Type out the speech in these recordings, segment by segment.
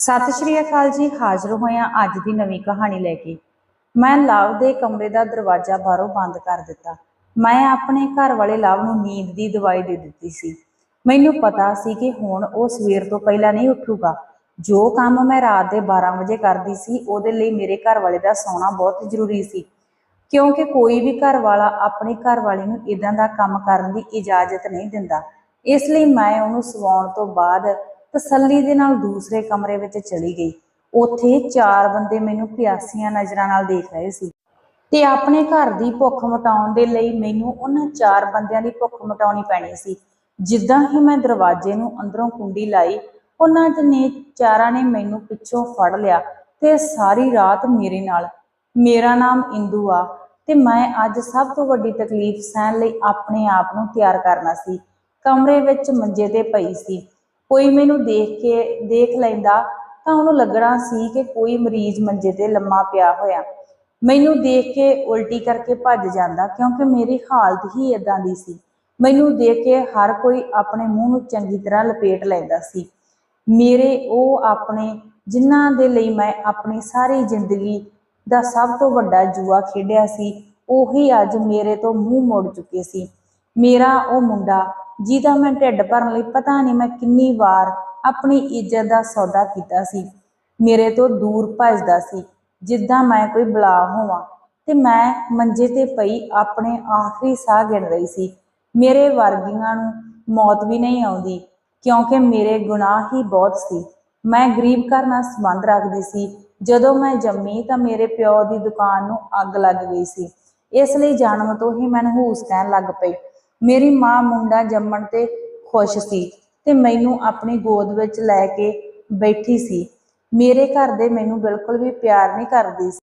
ਸਤਿ ਸ਼੍ਰੀ ਅਕਾਲ ਜੀ, ਹਾਜ਼ਰ ਹੋਇਆ ਅੱਜ ਦੀ ਨਵੀਂ ਕਹਾਣੀ ਲੈ ਕੇ। ਮੈਂ ਲਵ ਦੇ ਕਮਰੇ ਦਾ ਦਰਵਾਜ਼ਾ ਬਾਹਰੋਂ ਬੰਦ ਕਰ ਦਿੱਤਾ। ਮੈਂ ਆਪਣੇ ਘਰ ਵਾਲੇ ਲਵ ਨੂੰ ਨੀਂਦ ਦੀ ਦਵਾਈ ਦੇ ਦਿੱਤੀ ਸੀ। ਮੈਨੂੰ ਪਤਾ ਸੀ ਕਿ ਹੁਣ ਉਹ ਸਵੇਰ ਤੋਂ ਪਹਿਲਾਂ ਨਹੀਂ ਉੱਠੂਗਾ। ਜੋ ਕੰਮ ਮੈਂ ਰਾਤ ਦੇ 12 ਵਜੇ ਕਰਦੀ ਸੀ, ਉਹਦੇ ਲਈ ਮੇਰੇ ਘਰ ਵਾਲੇ ਦਾ ਸੌਣਾ ਬਹੁਤ ਜ਼ਰੂਰੀ ਸੀ। ਕਿਉਂਕਿ ਕੋਈ ਵੀ ਘਰ ਵਾਲਾ ਆਪਣੀ ਘਰ ਵਾਲੀ ਨੂੰ ਇਦਾਂ ਦਾ ਕੰਮ ਕਰਨ ਦੀ ਇਜਾਜ਼ਤ ਨਹੀਂ ਦਿੰਦਾ। ਇਸ ਲਈ ਮੈਂ ਉਹਨੂੰ ਸਵਾਉਣ ਤੋਂ ਬਾਅਦ ਤਸੱਲੀ ਦੇ ਨਾਲ ਦੂਸਰੇ ਕਮਰੇ ਵਿੱਚ ਚਲੀ ਗਈ। ਉੱਥੇ ਚਾਰ ਬੰਦੇ ਮੈਨੂੰ ਪਿਆਸੀਆਂ ਨਜ਼ਰਾਂ ਨਾਲ ਦੇਖ ਰਹੇ ਸੀ ਤੇ ਆਪਣੇ ਘਰ ਦੀ ਭੁੱਖ ਮਿਟਾਉਣ ਦੇ ਲਈ ਮੈਨੂੰ ਉਹਨਾਂ ਚਾਰ ਬੰਦਿਆਂ ਦੀ ਭੁੱਖ ਮਿਟਾਉਣੀ ਪੈਣੀ ਸੀ। ਜਿੱਦਾਂ ਹੀ ਮੈਂ ਦਰਵਾਜ਼ੇ ਨੂੰ ਅੰਦਰੋਂ ਕੁੰਡੀ ਲਾਈ, ਉਹਨਾਂ ਨੇ ਚਾਰਾਂ ਨੇ ਮੈਨੂੰ ਪਿੱਛੋਂ ਫੜ ਲਿਆ ਤੇ ਸਾਰੀ ਰਾਤ ਮੇਰੇ ਨਾਲ। ਮੇਰਾ ਨਾਮ ਇੰਦੂ ਆ ਤੇ ਮੈਂ ਅੱਜ ਸਭ ਤੋਂ ਵੱਡੀ ਤਕਲੀਫ ਸਹਿਣ ਲਈ ਆਪਣੇ ਆਪ ਨੂੰ ਤਿਆਰ ਕਰਨਾ ਸੀ। ਕਮਰੇ ਵਿੱਚ ਮੰਜੇ ਤੇ ਪਈ ਸੀ। ਕੋਈ ਮੈਨੂੰ ਦੇਖ ਕੇ, ਦੇਖ ਲੈਂਦਾ ਤਾਂ ਉਹਨੂੰ ਲੱਗਣਾ ਸੀ ਕਿ ਕੋਈ ਮਰੀਜ਼ ਮੰਜੇ ਤੇ ਲੰਮਾ ਪਿਆ ਹੋਇਆ। ਮੈਨੂੰ ਦੇਖ ਕੇ ਉਲਟੀ ਕਰਕੇ ਭੱਜ ਜਾਂਦਾ ਕਿਉਂਕਿ ਮੇਰੀ ਹਾਲਤ ਹੀ ਇਦਾਂ ਦੀ ਸੀ। ਮੈਨੂੰ ਦੇਖ ਕੇ ਹਰ ਕੋਈ ਆਪਣੇ ਮੂੰਹ ਨੂੰ ਚੰਗੀ ਤਰ੍ਹਾਂ ਲਪੇਟ ਲੈਂਦਾ ਸੀ। ਮੇਰੇ ਉਹ ਆਪਣੇ, ਜਿਨ੍ਹਾਂ ਦੇ ਲਈ ਮੈਂ ਆਪਣੀ ਸਾਰੀ ਜ਼ਿੰਦਗੀ ਦਾ ਸਭ ਤੋਂ ਵੱਡਾ ਜੂਆ ਖੇਡਿਆ ਸੀ, ਉਹੀ ਅੱਜ ਮੇਰੇ ਤੋਂ ਮੂੰਹ ਮੋੜ ਚੁੱਕੇ ਸੀ। ਮੇਰਾ ਉਹ ਮੁੰਡਾ ਜਿਹਦਾ ਮੈਂ ਢਿੱਡ ਭਰਨ ਲਈ ਪਤਾ ਨਹੀਂ ਮੈਂ ਕਿੰਨੀ ਵਾਰ ਆਪਣੀ ਇੱਜ਼ਤ ਦਾ ਸੌਦਾ ਕੀਤਾ ਸੀ। ਮੇਰੇ ਤੋਂ ਦੂਰ ਭੱਜਦਾ ਸੀ। ਜਿੱਦਾਂ ਮੈਂ ਕੋਈ ਬਲਾ ਹੋਵਾਂ ਤੇ ਮੈਂ ਮੰਜੇ ਤੇ ਪਈ ਆਪਣੇ ਆਖਰੀ ਸਾਹ ਗਿਣ ਰਹੀ ਸੀ। ਮੇਰੇ ਵਰਗੀਆਂ ਨੂੰ ਮੌਤ ਵੀ ਨਹੀਂ ਆਉਂਦੀ, ਕਿਉਂਕਿ ਮੇਰੇ ਗੁਨਾਹ ਹੀ ਬਹੁਤ ਸੀ। ਮੈਂ ਗਰੀਬ ਘਰ ਨਾਲ ਸੰਬੰਧ ਰੱਖਦੀ ਸੀ। ਜਦੋਂ ਮੈਂ ਜੰਮੀ ਤਾਂ ਮੇਰੇ ਪਿਓ ਦੀ ਦੁਕਾਨ ਨੂੰ ਅੱਗ ਲੱਗ ਗਈ ਸੀ। ਇਸ ਲਈ ਜਨਮ ਤੋਂ ਹੀ ਮੈਂ ਨਹੂਸ ਕਹਿਣ ਲੱਗ ਪਈ। ਮੇਰੀ ਮਾਂ ਮੁੰਡਾ ਜੰਮਣ ਤੇ ਖੁਸ਼ ਸੀ ਤੇ ਮੈਨੂੰ ਆਪਣੀ ਗੋਦ ਵਿੱਚ ਲੈ ਕੇ ਬੈਠੀ ਸੀ। ਮੇਰੇ ਘਰ ਦੇ ਮੈਨੂੰ ਬਿਲਕੁਲ ਵੀ ਪਿਆਰ ਨਹੀਂ ਕਰਦੇ ਸੀ।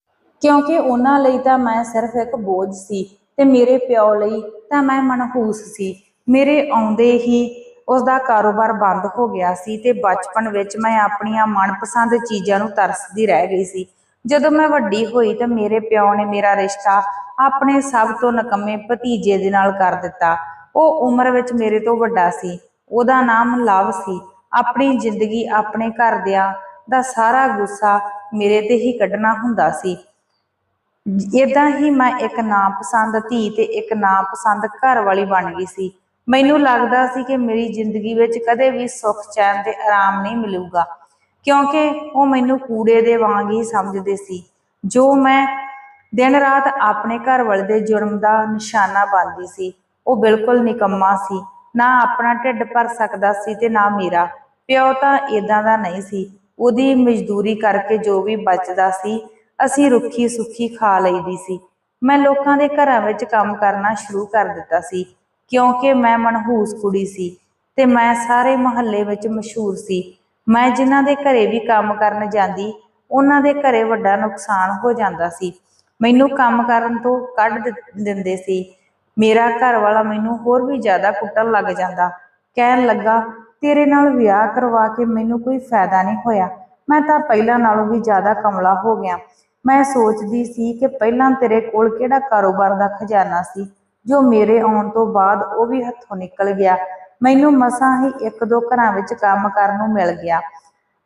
ਕਿਉਂਕਿ ਉਹਨਾਂ ਲਈ ਤਾਂ ਮੈਂ ਸਿਰਫ ਇੱਕ ਬੋਝ ਸੀ ਤੇ ਮੇਰੇ ਪਿਓ ਲਈ ਤਾਂ ਮੈਂ ਮਨਹੂਸ ਸੀ। ਮੇਰੇ ਆਉਂਦੇ ਹੀ ਉਸ ਦਾ ਕਾਰੋਬਾਰ ਬੰਦ ਹੋ ਗਿਆ ਸੀ ਤੇ ਬਚਪਨ ਵਿੱਚ ਮੈਂ ਆਪਣੀਆਂ ਮਨਪਸੰਦ ਚੀਜ਼ਾਂ ਨੂੰ ਤਰਸਦੀ ਰਹਿ ਗਈ ਸੀ। ਜਦੋਂ ਮੈਂ ਵੱਡੀ ਹੋਈ ਤਾਂ ਮੇਰੇ ਪਿਓ ਨੇ ਮੇਰਾ ਰਿਸ਼ਤਾ ਆਪਣੇ ਸਭ ਤੋਂ ਨਕਮੇ ਭਤੀਜੇ ਦੇ ਨਾਲ ਕਰ ਦਿੱਤਾ। ਉਹ ਉਮਰ ਵਿੱਚ ਮੇਰੇ ਤੋਂ ਵੱਡਾ ਸੀ। ਉਹਦਾ ਨਾਮ ਲਵ ਸੀ। ਆਪਣੀ ਜ਼ਿੰਦਗੀ ਆਪਣੇ ਘਰਦਿਆਂ ਦਾ ਸਾਰਾ ਗੁੱਸਾ ਮੇਰੇ ਤੇ ਹੀ ਕੱਢਣਾ ਹੁੰਦਾ ਸੀ। ਇਦਾਂ ਹੀ ਮੈਂ ਇੱਕ ਨਾਪਸੰਦ ਧੀ ਤੇ ਇੱਕ ਨਾਪਸੰਦ ਘਰ ਵਾਲੀ ਬਣ ਗਈ ਸੀ। ਮੈਨੂੰ ਲੱਗਦਾ ਸੀ ਕਿ ਮੇਰੀ ਜ਼ਿੰਦਗੀ ਵਿੱਚ ਕਦੇ ਵੀ ਸੁੱਖ, ਚੈਨ ਤੇ ਆਰਾਮ ਨਹੀਂ ਮਿਲੂਗਾ, ਕਿਉਂਕਿ ਉਹ ਮੈਨੂੰ ਕੂੜੇ ਦੇ ਵਾਂਗ ਹੀ ਸਮਝਦੇ ਸੀ। ਜੋ ਮੈਂ ਦਿਨ ਰਾਤ ਆਪਣੇ ਘਰ ਵਾਲੇ ਦੇ ਜੁਰਮ ਦਾ ਨਿਸ਼ਾਨਾ ਬਣਦੀ ਸੀ। ਉਹ ਬਿਲਕੁਲ ਨਿਕੰਮਾ ਸੀ। ਨਾ ਆਪਣਾ ਢਿੱਡ ਭਰ ਸਕਦਾ ਸੀ ਤੇ ਨਾ ਮੇਰਾ। ਪਿਓ ਤਾਂ ਇਦਾਂ ਦਾ ਨਹੀਂ ਸੀ। ਉਹਦੀ ਮਜ਼ਦੂਰੀ ਕਰਕੇ ਜੋ ਵੀ ਬਚਦਾ ਸੀ, ਅਸੀਂ ਰੁੱਖੀ ਸੁੱਖੀ ਖਾ ਲਈਦੀ ਸੀ। ਮੈਂ ਲੋਕਾਂ ਦੇ ਘਰਾਂ ਵਿੱਚ ਕੰਮ ਕਰਨਾ ਸ਼ੁਰੂ ਕਰ ਦਿੱਤਾ ਸੀ, ਕਿਉਂਕਿ ਮੈਂ ਮਨਹੂਸ ਕੁੜੀ ਸੀ ਤੇ ਮੈਂ ਸਾਰੇ ਮੁਹੱਲੇ ਵਿੱਚ ਮਸ਼ਹੂਰ ਸੀ। ਮੈਂ ਜਿਨ੍ਹਾਂ ਦੇ ਘਰੇ ਵੀ ਕੰਮ ਕਰਨ ਜਾਂਦੀ, ਉਹਨਾਂ ਦੇ ਘਰੇ ਵੱਡਾ ਨੁਕਸਾਨ ਹੋ ਜਾਂਦਾ ਸੀ। ਮੈਨੂੰ ਕੰਮ ਕਰਨ ਤੋਂ ਕੱਢ ਦਿੰਦੇ ਸੀ। ਮੇਰਾ ਘਰ ਵਾਲਾ ਮੈਨੂੰ ਹੋਰ ਵੀ ਜ਼ਿਆਦਾ ਕੁੱਟਣ ਲੱਗ ਜਾਂਦਾ। ਕਹਿਣ ਲੱਗਾ, ਤੇਰੇ ਨਾਲ ਵਿਆਹ ਕਰਵਾ ਕੇ ਮੈਨੂੰ ਕੋਈ ਫਾਇਦਾ ਨਹੀਂ ਹੋਇਆ। ਮੈਂ ਤਾਂ ਪਹਿਲਾਂ ਨਾਲੋਂ ਵੀ ਜ਼ਿਆਦਾ ਕਮਲਾ ਹੋ ਗਿਆ। ਮੈਂ ਸੋਚਦੀ ਸੀ ਕਿ ਪਹਿਲਾਂ ਤੇਰੇ ਕੋਲ ਕਿਹੜਾ ਕਾਰੋਬਾਰ ਦਾ ਖਜ਼ਾਨਾ ਸੀ। ਜੋ ਮੇਰੇ ਆਉਣ ਤੋਂ ਬਾਅਦ ਉਹ ਵੀ ਹੱਥੋਂ ਨਿਕਲ ਗਿਆ। ਮੈਨੂੰ ਮਸਾਂ ਹੀ ਇੱਕ ਦੋ ਘਰਾਂ ਵਿੱਚ ਕੰਮ ਕਰਨ ਨੂੰ ਮਿਲ ਗਿਆ।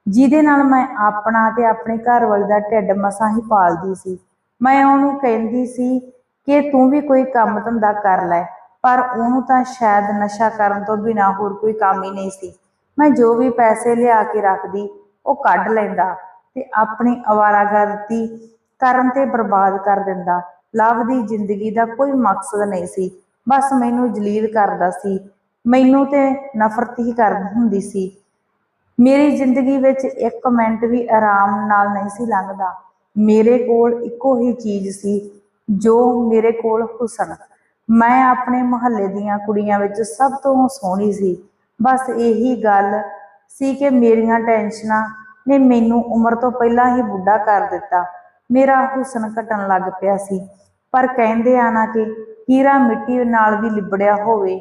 ਜਿਹਦੇ ਨਾਲ ਮੈਂ ਆਪਣਾ ਤੇ ਆਪਣੇ ਘਰ ਵਾਲੇ ਦਾ ਢਿੱਡ ਮਸਾਂ ਹੀ ਪਾਲਦੀ ਸੀ। ਮੈਂ ਉਹਨੂੰ ਕਹਿੰਦੀ ਸੀ ਕਿ ਤੂੰ ਵੀ ਕੋਈ ਕੰਮ ਧੰਦਾ ਕਰ ਲੈ ਪਰ ਉਹਨੂੰ ਤਾਂ ਸ਼ਾਇਦ ਨਸ਼ਾ ਕਰਨ ਤੋਂ ਬਿਨਾ ਹੋਰ ਕੋਈ ਕੰਮ ਹੀ ਨਹੀਂ ਸੀ। ਮੈਂ ਜੋ ਵੀ ਪੈਸੇ ਲਿਆ ਕੇ ਰੱਖਦੀ ਉਹ ਕੱਢ ਲੈਂਦਾ ਤੇ ਆਪਣੀ ਅਵਾਰਾਗਰਦੀ ਕਰਨ ਤੇ ਬਰਬਾਦ ਕਰ ਦਿੰਦਾ। ਲਵ ਦੀ ਜ਼ਿੰਦਗੀ ਦਾ ਕੋਈ ਮਕਸਦ ਨਹੀਂ ਸੀ ਬਸ ਮੈਨੂੰ ਜਲੀਲ ਕਰਦਾ ਸੀ। ਮੈਨੂੰ ਤੇ ਨਫ਼ਰਤ ਹੀ ਕਰਦੀ ਹੁੰਦੀ ਸੀ। ਮੇਰੀ ਜ਼ਿੰਦਗੀ ਵਿੱਚ ਇੱਕ ਮਿੰਟ ਵੀ ਆਰਾਮ ਨਾਲ ਨਹੀਂ ਸੀ ਲੰਘਦਾ। ਮੇਰੇ ਕੋਲ ਇੱਕੋ ਹੀ ਚੀਜ਼ ਸੀ, ਜੋ ਮੇਰੇ ਕੋਲ ਹੁਸਨ। ਮੈਂ ਆਪਣੇ ਮੁਹੱਲੇ ਦੀਆਂ ਕੁੜੀਆਂ ਵਿੱਚ ਸਭ ਤੋਂ ਸੋਹਣੀ ਸੀ। ਬਸ ਇਹੀ ਗੱਲ ਸੀ ਕਿ ਮੇਰੀਆਂ ਟੈਨਸ਼ਨਾਂ ਨੇ ਮੈਨੂੰ ਉਮਰ ਤੋਂ ਪਹਿਲਾਂ ਹੀ ਬੁੱਢਾ ਕਰ ਦਿੱਤਾ। ਮੇਰਾ ਹੁਸਨ ਘਟਣ ਲੱਗ ਪਿਆ ਸੀ। ਪਰ ਕਹਿੰਦੇ ਆ ਨਾ ਕਿ ਹੀਰਾ ਮਿੱਟੀ ਨਾਲ ਵੀ ਲਿਬੜਿਆ ਹੋਵੇ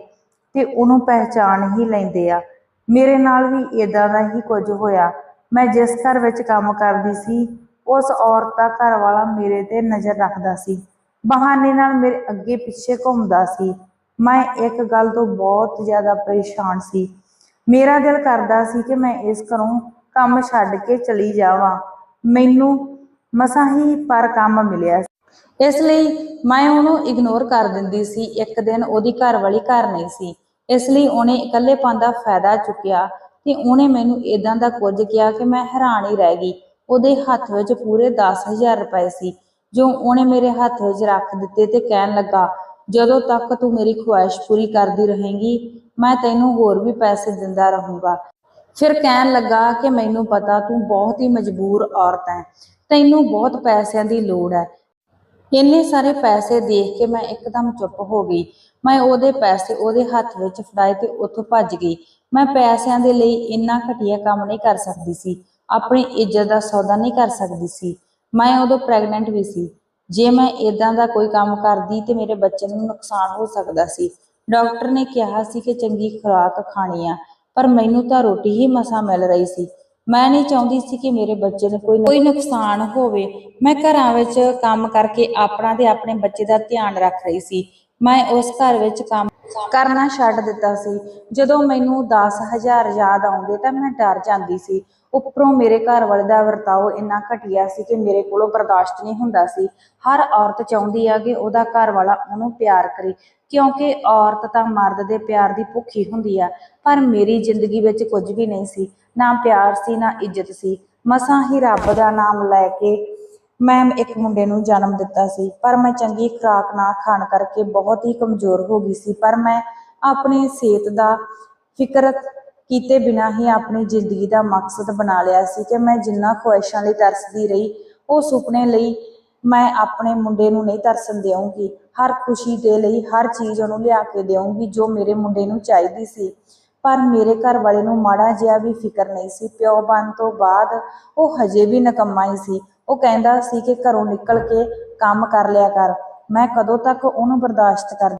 ਤੇ ਉਹਨੂੰ ਪਹਿਚਾਣ ਹੀ ਲੈਂਦੇ ਆ। ਮੇਰੇ ਨਾਲ ਵੀ ਇਦਾਂ ਦਾ ਹੀ ਕੁਝ ਹੋਇਆ। ਮੈਂ ਜਿਸ ਘਰ ਵਿੱਚ ਕੰਮ ਕਰਦੀ ਸੀ ਉਸ ਔਰਤ ਦਾ ਘਰ ਵਾਲਾ ਮੇਰੇ ਤੇ ਨਜ਼ਰ ਰੱਖਦਾ ਸੀ। ਬਹਾਨੇ ਨਾਲ ਮੇਰੇ ਅੱਗੇ ਪਿੱਛੇ ਘੁੰਮਦਾ ਸੀ। ਮੈਂ ਇੱਕ ਗੱਲ ਤੋਂ ਬਹੁਤ ਜ਼ਿਆਦਾ ਪਰੇਸ਼ਾਨ ਸੀ। ਮੇਰਾ ਦਿਲ ਕਰਦਾ ਸੀ ਕਿ ਮੈਂ ਇਸ ਘਰੋਂ ਕੰਮ ਛੱਡ ਕੇ ਚਲੀ ਜਾਵਾਂ। ਮੈਨੂੰ ਮਸਾਂ ਹੀ ਪਰ ਕੰਮ ਮਿਲਿਆ ਇਸ ਲਈ ਮੈਂ ਉਹਨੂੰ ਇਗਨੋਰ ਕਰ ਦਿੰਦੀ ਸੀ। ਇੱਕ ਦਿਨ ਉਹਦੀ ਘਰ ਵਾਲੀ ਘਰ ਨਹੀਂ ਸੀ। ਇਸ ਲਈ ਉਹਨੇ ਇਕੱਲੇ ਇਕੱਲੇਪਨ ਦਾ ਫਾਇਦਾ ਚੁੱਕਿਆ ਤੇ ਉਹਨੇ ਮੈਨੂੰ ਇਦਾਂ ਦਾ ਕੁਝ ਕਿਹਾ ਕਿ ਮੈਂ ਹੈਰਾਨ ਹੀ ਰਹਿ ਗਈ। ਉਹਦੇ ਹੱਥ ਵਿੱਚ ਪੂਰੇ 10000 ਰੁਪਏ ਸੀ। ਜੋ ਉਹਨੇ ਮੇਰੇ ਹੱਥ ਵਿੱਚ ਰੱਖ ਦਿੱਤੇ ਤੇ ਕਹਿਣ ਲੱਗਾ, ਜਦੋਂ ਤੱਕ ਤੂੰ ਮੇਰੀ ਖੁਆਇਸ਼ ਪੂਰੀ ਕਰਦੀ ਰਹੇਂਗੀ, ਮੈਂ ਤੈਨੂੰ ਹੋਰ ਵੀ ਪੈਸੇ ਦਿੰਦਾ ਰਹੂੰਗਾ। ਫਿਰ ਕਹਿਣ ਲੱਗਾ ਕਿ ਮੈਨੂੰ ਪਤਾ ਤੂੰ ਬਹੁਤ ਹੀ ਮਜਬੂਰ ਔਰਤ ਹੈ। ਤੈਨੂੰ ਬਹੁਤ ਪੈਸਿਆਂ ਦੀ ਲੋੜ ਹੈ। ਇੰਨੇ ਸਾਰੇ ਪੈਸੇ ਦੇਖ ਕੇ ਮੈਂ ਇੱਕਦਮ ਚੁੱਪ ਹੋ ਗਈ। ਮੈਂ ਉਹਦੇ ਪੈਸੇ ਉਹਦੇ ਹੱਥ ਵਿੱਚ ਫੜਾਏ ਤੇ ਉੱਥੋਂ ਭੱਜ ਗਈ। ਮੈਂ ਪੈਸਿਆਂ ਦੇ ਲਈ ਇੰਨਾ ਘਟੀਆ ਕੰਮ ਨਹੀਂ ਕਰ ਸਕਦੀ ਸੀ। ਆਪਣੀ ਇੱਜ਼ਤ ਦਾ ਸੌਦਾ ਨਹੀਂ ਕਰ ਸਕਦੀ ਸੀ। ਮੈਂ ਉਦੋਂ ਪ੍ਰੈਗਨੈਂਟ ਵੀ ਸੀ। ਜੇ ਮੈਂ ਇਦਾਂ ਦਾ ਕੋਈ ਕੰਮ ਕਰਦੀ ਤੇ ਮੇਰੇ ਬੱਚੇ ਨੂੰ ਨੁਕਸਾਨ ਹੋ ਸਕਦਾ ਸੀ। ਡਾਕਟਰ ਨੇ ਕਿਹਾ ਸੀ ਕਿ ਚੰਗੀ ਖੁਰਾਕ ਖਾਣੀ ਆ, ਪਰ ਮੈਨੂੰ ਤਾਂ ਰੋਟੀ ਹੀ ਮਸਾ ਮਿਲ ਰਹੀ ਸੀ। ਮੈਂ ਨਹੀਂ ਚਾਹੁੰਦੀ ਸੀ ਕਿ ਮੇਰੇ ਬੱਚੇ ਨੂੰ ਕੋਈ ਕੋਈ ਨੁਕਸਾਨ ਹੋਵੇ। ਮੈਂ ਘਰਾਂ ਵਿੱਚ ਕੰਮ ਕਰਕੇ ਆਪਣਾ ਤੇ ਆਪਣੇ ਬੱਚੇ ਦਾ ਧਿਆਨ ਰੱਖ ਰਹੀ ਸੀ। ਮੈਂ ਉਸ ਘਰ ਵਿੱਚ ਕੰਮ ਕਰਨਾ ਛੱਡ ਦਿੱਤਾ ਸੀ। ਜਦੋਂ ਮੈਨੂੰ 10000 ਯਾਦ ਆਉਂਦੇ ਤਾਂ ਮੈਂ ਡਰ ਜਾਂਦੀ ਸੀ। ਉੱਪਰੋਂ ਮੇਰੇ ਘਰ ਵਾਲੇ ਦਾ ਵਰਤਾਓ ਇੰਨਾ ਘਟੀਆ ਸੀ ਕਿ ਮੇਰੇ ਕੋਲੋਂ ਬਰਦਾਸ਼ਤ ਨਹੀਂ ਹੁੰਦਾ ਸੀ। ਹਰ ਔਰਤ ਚਾਹੁੰਦੀ ਆ ਕਿ ਉਹਦਾ ਘਰ ਵਾਲਾ ਉਹਨੂੰ ਪਿਆਰ ਕਰੇ, ਕਿਉਂਕਿ ਔਰਤ ਤਾਂ ਮਰਦ ਦੇ ਪਿਆਰ ਦੀ ਭੁੱਖੀ ਹੁੰਦੀ ਆ, ਪਰ ਮੇਰੀ ਜ਼ਿੰਦਗੀ ਵਿੱਚ ਕੁਝ ਵੀ ਨਹੀਂ ਸੀ, ਨਾ ਪਿਆਰ ਸੀ, ਨਾ ਇੱਜ਼ਤ ਸੀ। ਮਸਾਂ ਹੀ ਰੱਬ ਦਾ ਨਾਮ ਲੈ ਕੇ ਮੈਂ ਇੱਕ ਮੁੰਡੇ ਨੂੰ ਜਨਮ ਦਿੱਤਾ ਸੀ। ਪਰ ਮੈਂ ਚੰਗੀ ਖੁਰਾਕ ਨਾ ਖਾਣ ਕਰਕੇ ਬਹੁਤ ਹੀ ਕਮਜ਼ੋਰ ਹੋ ਗਈ ਸੀ। ਪਰ ਮੈਂ ਆਪਣੀ ਸਿਹਤ ਦਾ ਫਿਕਰ ਕੀਤੇ ਬਿਨਾਂ ਹੀ ਆਪਣੀ ਜ਼ਿੰਦਗੀ ਦਾ ਮਕਸਦ ਬਣਾ ਲਿਆ ਸੀ ਕਿ ਮੈਂ ਜਿੰਨਾ ਖੁਆਇਸ਼ਾਂ ਲਈ ਤਰਸਦੀ ਰਹੀ, ਉਹ ਸੁਪਨੇ ਲਈ ਮੈਂ ਆਪਣੇ ਮੁੰਡੇ ਨੂੰ ਨਹੀਂ ਤਰਸਣ ਦੇਵਾਂਗੀ ਹਰ ਖੁਸ਼ੀ ਦੇ ਲਈ ਹਰ ਚੀਜ਼ ਉਹਨੂੰ ਲਿਆ ਕੇ ਦੇਵਾਂਗੀ ਜੋ ਮੇਰੇ ਮੁੰਡੇ ਨੂੰ ਚਾਹੀਦੀ ਸੀ। ਪਰ ਮੇਰੇ ਘਰ ਵਾਲੇ ਨੂੰ ਮਾੜਾ ਜਿਹਾ ਵੀ ਫਿਕਰ ਨਹੀਂ ਸੀ। ਪਿਓ ਬਣ ਤੋਂ ਬਾਅਦ ਉਹ ਹਜੇ ਵੀ ਨਕੰਮਾ ਹੀ ਸੀ। ਉਹ ਕਹਿੰਦਾ ਸੀ ਕਿ ਘਰੋਂ ਨਿਕਲ ਕੇ ਕੰਮ ਕਰ ਲਿਆ ਕਰ। ਮੈਂ ਕਦੋਂ ਤੱਕ ਉਹਨੂੰ ਬਰਦਾਸ਼ਤ ਕਰ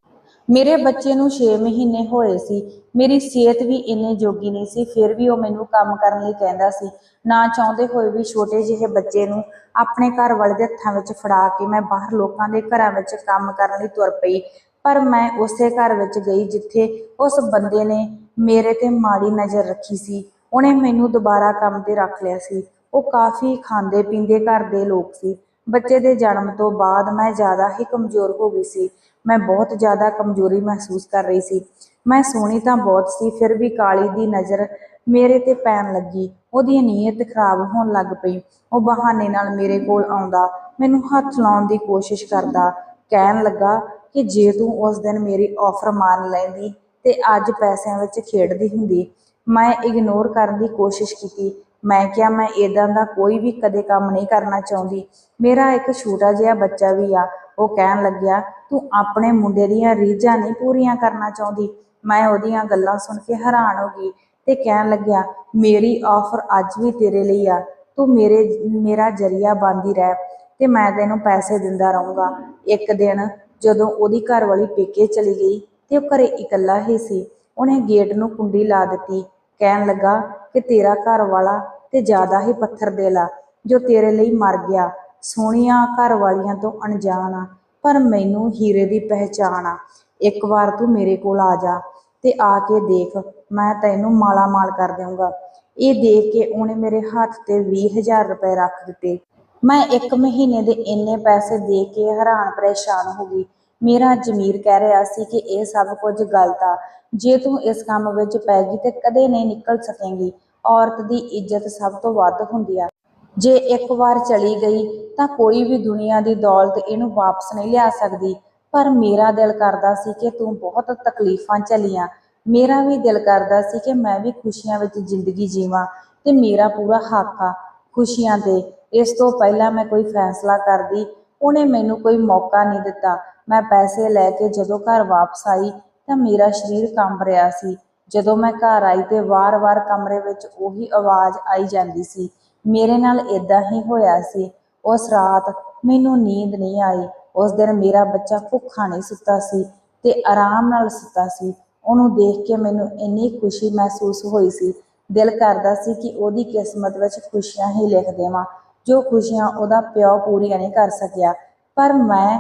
ਮੇਰੇ ਬੱਚੇ ਨੂੰ 6 ਮਹੀਨੇ ਹੋਏ ਸੀ। ਮੇਰੀ ਸਿਹਤ ਵੀ ਇੰਨੇ ਜੋਗੀ ਨਹੀਂ ਸੀ, ਫਿਰ ਵੀ ਉਹ ਮੈਨੂੰ ਕੰਮ ਕਰਨ ਲਈ ਕਹਿੰਦਾ ਸੀ। ਨਾ ਚਾਹੁੰਦੇ ਹੋਏ ਵੀ ਛੋਟੇ ਜਿਹੇ ਬੱਚੇ ਨੂੰ ਆਪਣੇ ਘਰ ਵਾਲੇ ਦੇ ਹੱਥਾਂ ਵਿੱਚ ਫੜਾ ਕੇ ਮੈਂ ਬਾਹਰ ਲੋਕਾਂ ਦੇ ਘਰਾਂ ਵਿੱਚ ਕੰਮ ਕਰਨ ਲਈ ਤੁਰ ਪਈ। ਪਰ ਮੈਂ ਉਸੇ ਘਰ ਵਿੱਚ ਗਈ ਜਿੱਥੇ ਉਸ ਬੰਦੇ ਨੇ ਮੇਰੇ ਤੇ ਮਾੜੀ ਨਜ਼ਰ ਰੱਖੀ ਸੀ। ਉਹਨੇ ਮੈਨੂੰ ਦੁਬਾਰਾ ਕੰਮ ਤੇ ਰੱਖ ਲਿਆ ਸੀ। ਉਹ ਕਾਫੀ ਖਾਂਦੇ ਪੀਂਦੇ ਘਰ ਦੇ ਲੋਕ ਸੀ। ਬੱਚੇ ਦੇ ਜਨਮ ਤੋਂ ਬਾਅਦ ਮੈਂ ਜ਼ਿਆਦਾ ਹੀ ਕਮਜ਼ੋਰ ਹੋ ਗਈ ਸੀ। ਮੈਂ ਬਹੁਤ ਜ਼ਿਆਦਾ ਕਮਜ਼ੋਰੀ ਮਹਿਸੂਸ ਕਰ ਰਹੀ ਸੀ। ਮੈਂ ਸੋਹਣੀ ਤਾਂ ਬਹੁਤ ਸੀ, ਫਿਰ ਵੀ ਕਾਲੀ ਦੀ ਨਜ਼ਰ ਮੇਰੇ ਤੇ ਪੈਣ ਲੱਗੀ। ਉਹਦੀ ਨੀਅਤ ਖਰਾਬ ਹੋਣ ਲੱਗ ਪਈ। ਉਹ ਬਹਾਨੇ ਨਾਲ ਮੇਰੇ ਕੋਲ ਆਉਂਦਾ, ਮੈਨੂੰ ਹੱਥ ਲਾਉਣ ਦੀ ਕੋਸ਼ਿਸ਼ ਕਰਦਾ, ਕਹਿਣ ਲੱਗਾ ਕਿ ਜੇ ਤੂੰ ਉਸ ਦਿਨ ਮੇਰੀ ਆਫਰ ਮੰਨ ਲੈਂਦੀ ਤੇ ਅੱਜ ਪੈਸਿਆਂ ਵਿੱਚ ਖੇਡਦੀ ਹੁੰਦੀ। ਮੈਂ ਇਗਨੋਰ ਕਰਨ ਦੀ ਕੋਸ਼ਿਸ਼ ਕੀਤੀ। ਮੈਂ ਕਿਹਾ, ਮੈਂ ਇਦਾਂ ਦਾ ਕੋਈ ਵੀ ਕਦੇ ਕੰਮ ਨਹੀਂ ਕਰਨਾ ਚਾਹੁੰਦੀ। ਮੇਰਾ ਇੱਕ ਛੋਟਾ ਜਿਹਾ ਬੱਚਾ ਵੀ ਆ। ਉਹ ਕਹਿਣ ਲੱਗਿਆ, ਤੂੰ ਆਪਣੇ ਮੁੰਡੇ ਦੀਆਂ ਰੀਝਾਂ ਨਹੀਂ ਪੂਰੀਆਂ ਕਰਨਾ ਚਾਹੁੰਦੀ। ਮੈਂ ਉਹਦੀਆਂ ਗੱਲਾਂ ਸੁਣ ਕੇ ਹੈਰਾਨ ਹੋ ਗਈ ਤੇ ਕਹਿਣ ਲੱਗਿਆ, ਮੇਰੀ ਆਫਰ ਅੱਜ ਵੀ ਤੇਰੇ ਲਈ ਆ। ਤੂੰ ਮੇਰੇ, ਮੇਰਾ ਜਰੀਆ ਬਣਦੀ ਰਹਿ ਤੇ ਮੈਂ ਤੈਨੂੰ ਪੈਸੇ ਦਿੰਦਾ ਰਹੂੰਗਾ। ਇੱਕ ਦਿਨ ਜਦੋਂ ਉਹਦੀ ਘਰ ਵਾਲੀ ਪੇਕੇ ਚਲੀ ਗਈ ਤੇ ਉਹ ਘਰੇ ਇਕੱਲਾ ਹੀ ਸੀ, ਉਹਨੇ ਗੇਟ ਨੂੰ ਕੁੰਡੀ ਲਾ ਦਿੱਤੀ। ਕਹਿਣ ਲੱਗਾ ਕਿ ਤੇਰਾ ਘਰ ਵਾਲਾ ਤੇ ਜ਼ਿਆਦਾ ਹੀ ਪੱਥਰ ਦੇ ਲਾ ਜੋ ਤੇਰੇ ਲਈ ਮਰ ਗਿਆ। ਸੋਹਣੀਆਂ ਘਰ ਵਾਲੀਆਂ ਤੋਂ ਅਣਜਾਣ ਆ, ਪਰ ਮੈਨੂੰ ਹੀਰੇ ਦੀ ਪਹਿਚਾਣ ਆ। ਇੱਕ ਵਾਰ ਤੂੰ ਮੇਰੇ ਕੋਲ ਆ ਜਾ ਤੇ ਆ ਕੇ ਦੇਖ, ਮੈਂ ਤੈਨੂੰ ਮਾਲਾ ਮਾਲ ਕਰ ਦੇਵਾਂਗਾ ਇਹ ਦੇਖ ਕੇ ਉਹਨੇ ਮੇਰੇ ਹੱਥ ਤੇ 20000 ਰੁਪਏ ਰੱਖ ਦਿੱਤੇ। ਮੈਂ ਇੱਕ ਮਹੀਨੇ ਦੇ ਇੰਨੇ ਪੈਸੇ ਦੇ ਕੇ ਹੈਰਾਨ ਪਰੇਸ਼ਾਨ ਹੋ ਗਈ। ਮੇਰਾ ਜ਼ਮੀਰ ਕਹਿ ਰਿਹਾ ਸੀ ਕਿ ਇਹ ਸਭ ਕੁਝ ਗਲਤ ਆ। ਜੇ ਤੂੰ ਇਸ ਕੰਮ ਵਿੱਚ ਪੈ ਗਈ ਤੇ ਕਦੇ ਨਹੀਂ ਨਿਕਲ ਸਕੇਂਗੀ। ਔਰਤ ਦੀ ਇੱਜ਼ਤ ਸਭ ਤੋਂ ਵੱਧ ਹੁੰਦੀ ਆ। ਜੇ ਇੱਕ ਵਾਰ ਚਲੀ ਗਈ ਤਾਂ ਕੋਈ ਵੀ ਦੁਨੀਆ ਦੀ ਦੌਲਤ ਇਹਨੂੰ ਵਾਪਸ ਨਹੀਂ ਲਿਆ ਸਕਦੀ। ਪਰ ਮੇਰਾ ਦਿਲ ਕਰਦਾ ਸੀ ਕਿ ਤੂੰ ਬਹੁਤ ਤਕਲੀਫਾਂ ਝੱਲੀਆਂ ਮੇਰਾ ਵੀ ਦਿਲ ਕਰਦਾ ਸੀ ਕਿ ਮੈਂ ਵੀ ਖੁਸ਼ੀਆਂ ਵਿੱਚ ਜ਼ਿੰਦਗੀ ਜੀਵਾਂ ਤੇ ਮੇਰਾ ਪੂਰਾ ਹੱਕ ਆ ਖੁਸ਼ੀਆਂ ਤੇ। ਇਸ ਤੋਂ ਪਹਿਲਾਂ ਮੈਂ ਕੋਈ ਫੈਸਲਾ ਕਰਦੀ, ਉਹਨੇ ਮੈਨੂੰ ਕੋਈ ਮੌਕਾ ਨਹੀਂ ਦਿੱਤਾ। ਮੈਂ ਪੈਸੇ ਲੈ ਕੇ ਜਦੋਂ ਘਰ ਵਾਪਸ ਆਈ ਤਾਂ ਮੇਰਾ ਸਰੀਰ ਕੰਬ ਰਿਹਾ ਸੀ। ਜਦੋਂ ਮੈਂ ਘਰ ਆਈ ਤੇ ਵਾਰ-ਵਾਰ ਕਮਰੇ ਵਿੱਚ ਉਹੀ ਆਵਾਜ਼ ਆਈ ਜਾਂਦੀ ਸੀ। ਮੇਰੇ ਨਾਲ ਇਦਾਂ ਹੀ ਹੋਇਆ ਸੀ। ਉਸ ਰਾਤ ਮੈਨੂੰ ਨੀਂਦ ਨਹੀਂ ਆਈ। ਉਸ ਦਿਨ ਮੇਰਾ ਬੱਚਾ ਭੁੱਖਾ ਨਹੀਂ ਸੁੱਤਾ ਸੀ ਤੇ ਆਰਾਮ ਨਾਲ ਸੁੱਤਾ ਸੀ। ਉਹਨੂੰ ਦੇਖ ਕੇ ਮੈਨੂੰ ਇੰਨੀ ਖੁਸ਼ੀ ਮਹਿਸੂਸ ਹੋਈ ਸੀ। ਦਿਲ ਕਰਦਾ ਸੀ ਕਿ ਉਹਦੀ ਕਿਸਮਤ ਵਿੱਚ ਖੁਸ਼ੀਆਂ ਹੀ ਲਿਖ ਦੇਵਾਂ। ਜੋ ਖੁਸ਼ੀਆਂ ਉਹਦਾ ਪਿਓ ਪੂਰੀਆਂ ਨਹੀਂ ਕਰ ਸਕਿਆ, ਪਰ ਮੈਂ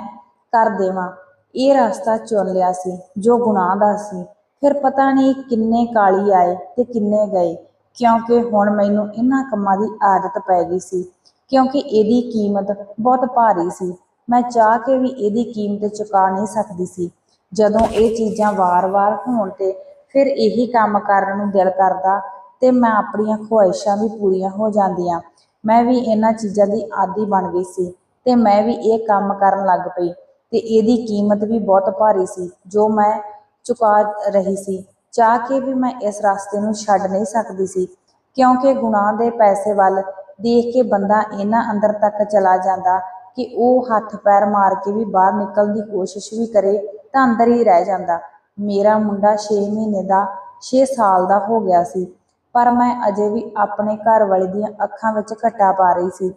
ਕਰ ਦੇਵਾਂ। ਇਹ ਰਸਤਾ ਚੁਣ ਲਿਆ ਸੀ, ਜੋ ਗੁਨਾਹ ਦਾ ਸੀ। ਫਿਰ ਪਤਾ ਨਹੀਂ ਕਿੰਨੇ ਕਾਲੀ ਆਏ ਤੇ ਕਿੰਨੇ ਗਏ, ਕਿਉਂਕਿ ਹੁਣ ਮੈਨੂੰ ਇਹਨਾਂ ਕੰਮਾਂ ਦੀ ਆਦਤ ਪੈ ਗਈ ਸੀ, ਕਿਉਂਕਿ ਇਹਦੀ ਕੀਮਤ ਬਹੁਤ ਭਾਰੀ ਸੀ। ਮੈਂ ਚਾਹ ਕੇ ਵੀ ਇਹਦੀ ਕੀਮਤ ਚੁਕਾ ਨਹੀਂ ਸਕਦੀ ਸੀ। ਜਦੋਂ ਇਹ ਚੀਜ਼ਾਂ ਵਾਰ-ਵਾਰ ਹੋਣ ਤੇ ਫਿਰ ਇਹੀ ਕੰਮ ਕਰਨ ਨੂੰ ਦਿਲ ਕਰਦਾ ਤੇ ਮੈਂ ਆਪਣੀਆਂ ਖੁਆਇਸ਼ਾਂ ਵੀ ਪੂਰੀਆਂ ਹੋ ਜਾਂਦੀਆਂ। ਮੈਂ ਵੀ ਇਹਨਾਂ ਚੀਜ਼ਾਂ ਦੀ ਆਦੀ ਬਣ ਗਈ ਸੀ ਤੇ ਮੈਂ ਵੀ ਇਹ ਕੰਮ ਕਰਨ ਲੱਗ ਪਈ ਤੇ ਇਹਦੀ ਕੀਮਤ ਵੀ ਬਹੁਤ ਭਾਰੀ ਸੀ, ਜੋ ਮੈਂ ਚੁਕਾ ਰਹੀ ਸੀ। ਚਾਹ ਕੇ ਵੀ ਮੈਂ ਇਸ ਰਸਤੇ ਨੂੰ ਛੱਡ ਨਹੀਂ ਸਕਦੀ ਸੀ, ਕਿਉਂਕਿ ਗੁਨਾਹ ਦੇ ਪੈਸੇ ਵੱਲ ਦੇਖ ਕੇ ਬੰਦਾ ਇਹਨਾਂ ਅੰਦਰ ਤੱਕ ਚਲਾ ਜਾਂਦਾ ਕਿ ਉਹ ਹੱਥ ਪੈਰ ਮਾਰ ਕੇ ਵੀ ਬਾਹਰ ਨਿਕਲਣ ਦੀ ਕੋਸ਼ਿਸ਼ ਵੀ ਕਰੇ ਤਾਂ ਅੰਦਰ ਹੀ ਰਹਿ ਜਾਂਦਾ। ਮੇਰਾ ਮੁੰਡਾ 6 ਮਹੀਨੇ ਦਾ 6 ਸਾਲ ਦਾ ਹੋ ਗਿਆ ਸੀ, ਪਰ ਮੈਂ ਅਜੇ ਵੀ ਆਪਣੇ ਘਰ ਵਾਲੇ ਦੀਆਂ ਅੱਖਾਂ ਵਿੱਚ ਘੱਟਾ ਪਾ ਰਹੀ ਸੀ,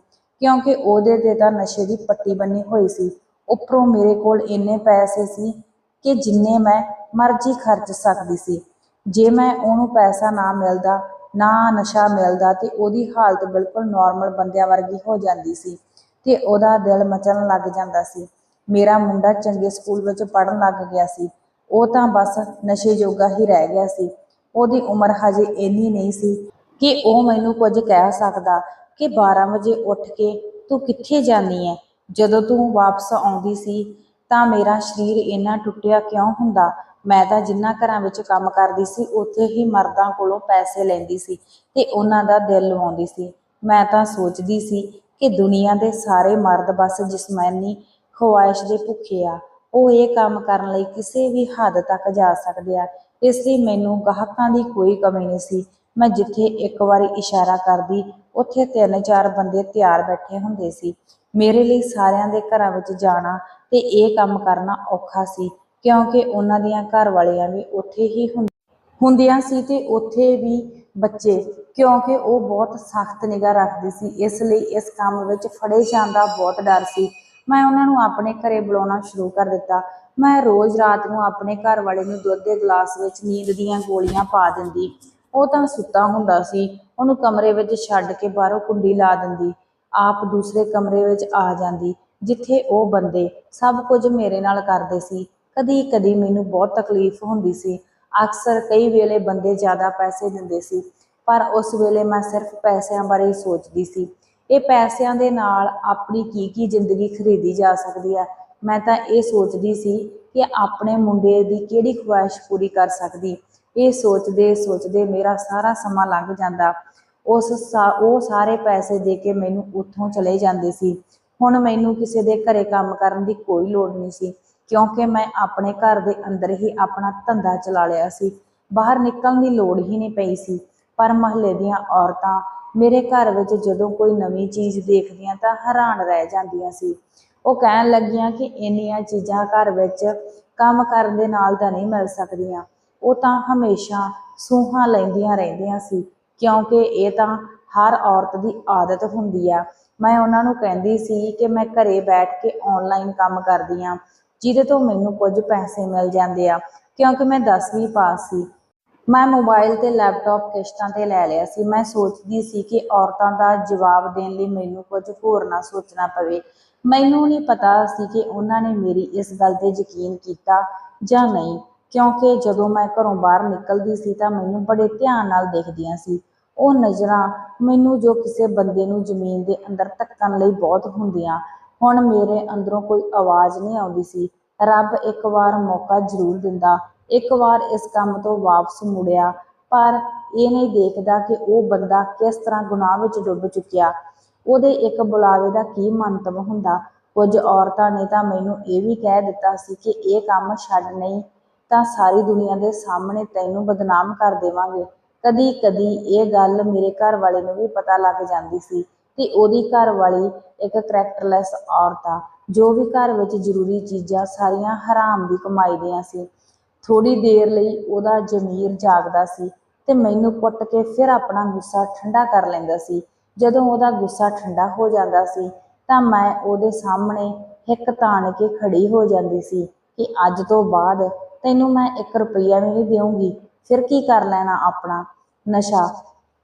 ਕਿਉਂਕਿ ਉਹਦੇ ਤੇ ਤਾਂ ਨਸ਼ੇ ਦੀ ਪੱਟੀ ਬੰਨੀ ਹੋਈ ਸੀ। ਉੱਪਰੋਂ ਮੇਰੇ ਕੋਲ ਇੰਨੇ ਪੈਸੇ ਸੀ ਕਿ ਜਿੰਨੇ ਮੈਂ ਮਰਜ਼ੀ ਖਰਚ ਸਕਦੀ ਸੀ। ਜੇ ਮੈਂ ਉਹਨੂੰ ਪੈਸਾ ਨਾ ਮਿਲਦਾ, ਨਾ ਨਸ਼ਾ ਮਿਲਦਾ ਤੇ ਉਹਦੀ ਹਾਲਤ ਬਿਲਕੁਲ ਨਾਰਮਲ ਬੰਦਿਆਂ ਵਰਗੀ ਹੋ ਜਾਂਦੀ ਸੀ ਤੇ ਉਹਦਾ ਦਿਲ ਮਚਣ ਲੱਗ ਜਾਂਦਾ ਸੀ। ਮੇਰਾ ਮੁੰਡਾ ਚੰਗੇ ਸਕੂਲ ਵਿੱਚ ਪੜ੍ਹਨ ਲੱਗ ਗਿਆ ਸੀ। ਉਹ ਤਾਂ ਬਸ ਨਸ਼ੇ ਜੋਗਾ ਹੀ ਰਹਿ ਗਿਆ ਸੀ। ਉਹਦੀ ਉਮਰ ਹਜੇ ਇੰਨੀ ਨਹੀਂ ਸੀ ਕਿ ਉਹ ਮੈਨੂੰ ਕੁਝ ਕਹਿ ਸਕਦਾ ਕਿ 12 ਵਜੇ ਉੱਠ ਕੇ ਤੂੰ ਕਿੱਥੇ ਜਾਂਦੀ ਹੈ ਜਦੋਂ ਤੂੰ ਵਾਪਸ ਆਉਂਦੀ ਸੀ ਤਾਂ ਮੇਰਾ ਸਰੀਰ ਇੰਨਾ ਟੁੱਟਿਆ ਕਿਉਂ ਹੁੰਦਾ? ਮੈਂ ਤਾਂ ਜਿੰਨਾ ਘਰਾਂ ਵਿੱਚ ਕੰਮ ਕਰਦੀ ਸੀ, ਉੱਥੇ ਹੀ ਮਰਦਾਂ ਕੋਲੋਂ ਪੈਸੇ ਲੈਂਦੀ ਸੀ ਤੇ ਉਹਨਾਂ ਦਾ ਦਿਲ ਲਵਾਉਂਦੀ ਸੀ। ਮੈਂ ਤਾਂ ਸੋਚਦੀ ਸੀ ਕਿ ਦੁਨੀਆ ਦੇ ਸਾਰੇ ਮਰਦ ਬਸ ਜਿਸਮਾਨੀ ਖੁਆਇਸ਼ ਦੇ ਭੁੱਖੇ ਆ। ਉਹ ਇਹ ਕੰਮ ਕਰਨ ਲਈ ਕਿਸੇ ਵੀ ਹੱਦ ਤੱਕ ਜਾ ਸਕਦੇ ਆ। ਇਸ ਲਈ ਮੈਨੂੰ ਗਾਹਕਾਂ ਦੀ ਕੋਈ ਕਮੀ ਨਹੀਂ ਸੀ। ਮੈਂ ਜਿੱਥੇ ਇੱਕ ਵਾਰੀ ਇਸ਼ਾਰਾ ਕਰਦੀ, ਉੱਥੇ ਤਿੰਨ ਚਾਰ ਬੰਦੇ ਤਿਆਰ ਬੈਠੇ ਹੁੰਦੇ ਸੀ। ਮੇਰੇ ਲਈ ਸਾਰਿਆਂ ਦੇ ਘਰਾਂ ਵਿੱਚ ਜਾਣਾ ਤੇ ਇਹ ਕੰਮ ਕਰਨਾ ਔਖਾ ਸੀ, ਕਿਉਂਕਿ ਉਹਨਾਂ ਦੀਆਂ ਘਰ ਵਾਲੀਆਂ ਵੀ ਉੱਥੇ ਹੀ ਹੁੰਦੀਆਂ ਸੀ ਤੇ ਉੱਥੇ ਵੀ ਬੱਚੇ, ਕਿਉਂਕਿ ਉਹ ਬਹੁਤ ਸਖਤ ਨਿਗਾਹ ਰੱਖਦੀ ਸੀ, ਇਸ ਲਈ ਇਸ ਕੰਮ ਵਿੱਚ ਫੜੇ ਜਾਣ ਦਾ ਬਹੁਤ ਡਰ ਸੀ। ਮੈਂ ਉਹਨਾਂ ਨੂੰ ਆਪਣੇ ਘਰੇ ਬੁਲਾਉਣਾ ਸ਼ੁਰੂ ਕਰ ਦਿੱਤਾ। ਮੈਂ ਰੋਜ਼ ਰਾਤ ਨੂੰ ਆਪਣੇ ਘਰ ਵਾਲੇ ਨੂੰ ਦੁੱਧ ਦੇ ਗਲਾਸ ਵਿੱਚ ਨੀਂਦ ਦੀਆਂ ਗੋਲੀਆਂ ਪਾ ਦਿੰਦੀ। ਉਹ ਤਾਂ ਸੁੱਤਾ ਹੁੰਦਾ ਸੀ, ਉਹਨੂੰ ਕਮਰੇ ਵਿੱਚ ਛੱਡ ਕੇ ਬਾਹਰੋਂ ਕੁੰਡੀ ਲਾ ਦਿੰਦੀ। ਆਪ ਦੂਸਰੇ ਕਮਰੇ ਵਿੱਚ ਆ ਜਾਂਦੀ। ਜਿੱਥੇ ਉਹ ਬੰਦੇ ਸਭ ਕੁਝ ਮੇਰੇ ਨਾਲ ਕਰਦੇ ਸੀ ਕਦੀ ਕਦੀ ਮੈਨੂੰ ਬਹੁਤ ਤਕਲੀਫ ਹੁੰਦੀ ਸੀ। ਅਕਸਰ ਕਈ ਵੇਲੇ ਬੰਦੇ ਜ਼ਿਆਦਾ ਪੈਸੇ ਦਿੰਦੇ ਸੀ, ਪਰ ਉਸ ਵੇਲੇ ਮੈਂ ਸਿਰਫ ਪੈਸਿਆਂ ਬਾਰੇ ਸੋਚਦੀ ਸੀ। ਇਹ ਪੈਸਿਆਂ ਦੇ ਨਾਲ ਆਪਣੀ ਕੀ ਕੀ ਜ਼ਿੰਦਗੀ ਖਰੀਦੀ ਜਾ ਸਕਦੀ ਹੈ? ਮੈਂ ਤਾਂ ਇਹ ਸੋਚਦੀ ਸੀ ਕਿ ਆਪਣੇ ਮੁੰਡੇ ਦੀ ਕਿਹੜੀ ਖੁਆਇਸ਼ ਪੂਰੀ ਕਰ ਸਕਦੀ। ਇਹ ਸੋਚਦੇ ਸੋਚਦੇ ਮੇਰਾ ਸਾਰਾ ਸਮਾਂ ਲੰਘ ਜਾਂਦਾ। ਉਸ ਸਾ- ਉਹ ਸਾਰੇ ਪੈਸੇ ਦੇ ਕੇ ਮੈਨੂੰ ਉੱਥੋਂ ਚਲੇ ਜਾਂਦੇ ਸੀ। ਹੁਣ ਮੈਨੂੰ ਕਿਸੇ ਦੇ ਘਰੇ ਕੰਮ ਕਰਨ ਦੀ ਕੋਈ ਲੋੜ ਨਹੀਂ ਸੀ, ਕਿਉਂਕਿ ਮੈਂ ਆਪਣੇ ਘਰ ਦੇ ਅੰਦਰ ਹੀ ਆਪਣਾ ਧੰਦਾ ਚਲਾ ਲਿਆ ਸੀ। ਬਾਹਰ ਨਿਕਲਣ ਦੀ ਲੋੜ ਹੀ ਨਹੀਂ ਪਈ ਸੀ। ਪਰ ਮਹੱਲੇ ਦੀਆਂ ਔਰਤਾਂ ਮੇਰੇ ਘਰ ਵਿੱਚ ਜਦੋਂ ਕੋਈ ਨਵੀਂ ਚੀਜ਼ ਦੇਖਦੀਆਂ ਤਾਂ ਹੈਰਾਨ ਰਹਿ ਜਾਂਦੀਆਂ ਸੀ। ਉਹ ਕਹਿਣ ਲੱਗੀਆਂ ਕਿ ਇੰਨੀਆਂ ਚੀਜ਼ਾਂ ਘਰ ਵਿੱਚ ਕੰਮ ਕਰਨ ਦੇ ਨਾਲ ਤਾਂ ਨਹੀਂ ਮਿਲ ਸਕਦੀਆਂ। ਉਹ ਤਾਂ ਹਮੇਸ਼ਾ ਸੂਹਾਂ ਲੈਂਦੀਆਂ ਰਹਿੰਦੀਆਂ ਸੀ, ਕਿਉਂਕਿ ਇਹ ਤਾਂ ਹਰ ਔਰਤ ਦੀ ਆਦਤ ਹੁੰਦੀ ਆ। ਮੈਂ ਉਹਨਾਂ ਨੂੰ ਕਹਿੰਦੀ ਸੀ ਕਿ ਮੈਂ ਘਰੇ ਬੈਠ ਕੇ ਆਨਲਾਈਨ ਕੰਮ ਕਰਦੀ ਆ ਜਿਹਦੇ ਤੋਂ ਮੈਨੂੰ ਕੁਝ ਪੈਸੇ ਮਿਲ ਜਾਂਦੇ ਆ, ਕਿਉਂਕਿ ਮੈਂ 10ਵੀਂ ਪਾਸ ਸੀ। ਮੈਂ ਮੋਬਾਈਲ ਤੇ ਲੈਪਟਾਪ ਕਿਸ਼ਤਾਂ ਤੇ ਲੈ ਲਿਆ ਸੀ। ਮੈਂ ਸੋਚਦੀ ਸੀ ਕਿ ਔਰਤਾਂ ਦਾ ਜਵਾਬ ਦੇਣ ਲਈ ਮੈਨੂੰ ਕੁਝ ਹੋਰ ਨਾ ਸੋਚਣਾ ਪਵੇ। ਮੈਨੂੰ ਨਹੀਂ ਪਤਾ ਸੀ ਕਿ ਉਹਨਾਂ ਨੇ ਮੇਰੀ ਇਸ ਗੱਲ ਤੇ ਯਕੀਨ ਕੀਤਾ ਜਾਂ ਨਹੀਂ, ਕਿਉਂਕਿ ਜਦੋਂ ਮੈਂ ਘਰੋਂ ਬਾਹਰ ਨਿਕਲਦੀ ਸੀ ਤਾਂ ਮੈਨੂੰ ਬੜੇ ਧਿਆਨ ਨਾਲ ਦੇਖਦੀਆਂ ਸੀ। ਉਹ ਨਜ਼ਰਾਂ ਮੈਨੂੰ ਜੋ ਕਿਸੇ ਬੰਦੇ ਨੂੰ ਜ਼ਮੀਨ ਦੇ ਅੰਦਰ ਧੱਕਣ ਲਈ ਬਹੁਤ ਹੁੰਦੀਆਂ, ਹੁਣ ਮੇਰੇ ਅੰਦਰੋਂ ਕੋਈ ਆਵਾਜ਼ ਨਹੀਂ ਆਉਂਦੀ ਸੀ। ਰੱਬ ਇੱਕ ਵਾਰ ਮੌਕਾ ਜ਼ਰੂਰ ਦਿੰਦਾ, ਇੱਕ ਵਾਰ ਇਸ ਕੰਮ ਤੋਂ ਵਾਪਸ ਮੁੜਿਆ, ਪਰ ਇਹ ਨਹੀਂ ਦੇਖਦਾ ਕਿ ਉਹ ਬੰਦਾ ਕਿਸ ਤਰ੍ਹਾਂ ਗੁਨਾਹ ਵਿੱਚ ਡੁੱਬ ਚੁੱਕਿਆ। ਉਹਦੇ ਇੱਕ ਬੁਲਾਵੇ ਦਾ ਕੀ ਮੰਤਵ ਹੁੰਦਾ? ਕੁਝ ਔਰਤਾਂ ਨੇ ਤਾਂ ਮੈਨੂੰ ਇਹ ਵੀ ਕਹਿ ਦਿੱਤਾ ਸੀ ਕਿ ਇਹ ਕੰਮ ਛੱਡ ਨਹੀਂ, ਤਾਂ ਸਾਰੀ ਦੁਨੀਆ ਦੇ ਸਾਹਮਣੇ ਤੈਨੂੰ ਬਦਨਾਮ ਕਰ ਦੇਵਾਂਗੇ। ਕਦੀ ਕਦੀ ਇਹ ਗੱਲ ਮੇਰੇ ਘਰ ਵਾਲੇ ਨੂੰ ਵੀ ਪਤਾ ਲੱਗ ਜਾਂਦੀ ਸੀ ਤੇ ਉਹਦੀ ਘਰ ਵਾਲੀ ਇੱਕ ਕਰੈਕਟਰਲੈਸ ਔਰਤ ਆ, ਜੋ ਵੀ ਘਰ ਵਿੱਚ ਜ਼ਰੂਰੀ ਚੀਜ਼ਾਂ ਸਾਰੀਆਂ ਹਰਾਮ ਦੀ ਕਮਾਈ ਦੀਆਂ ਸੀ। ਥੋੜੀ ਦੇਰ ਲਈ ਉਹਦਾ ਜ਼ਮੀਰ ਜਾਗਦਾ ਸੀ ਤੇ ਮੈਨੂੰ ਕੁੱਟ ਕੇ ਫਿਰ ਆਪਣਾ ਗੁੱਸਾ ਠੰਡਾ ਕਰ ਲੈਂਦਾ ਸੀ। ਜਦੋਂ ਉਹਦਾ ਗੁੱਸਾ ਠੰਡਾ ਹੋ ਜਾਂਦਾ ਸੀ ਤਾਂ ਮੈਂ ਉਹਦੇ ਸਾਹਮਣੇ ਹਿੱਕ ਤਾਣ ਕੇ ਖੜੀ ਹੋ ਜਾਂਦੀ ਸੀ ਕਿ ਅੱਜ ਤੋਂ ਬਾਅਦ ਤੈਨੂੰ ਮੈਂ 1 ਰੁਪਈਆ ਵੀ ਨਹੀਂ ਦੇਵਾਂਗੀ ਫਿਰ ਕੀ ਕਰ ਲੈਣਾ ਆਪਣਾ ਨਸ਼ਾ?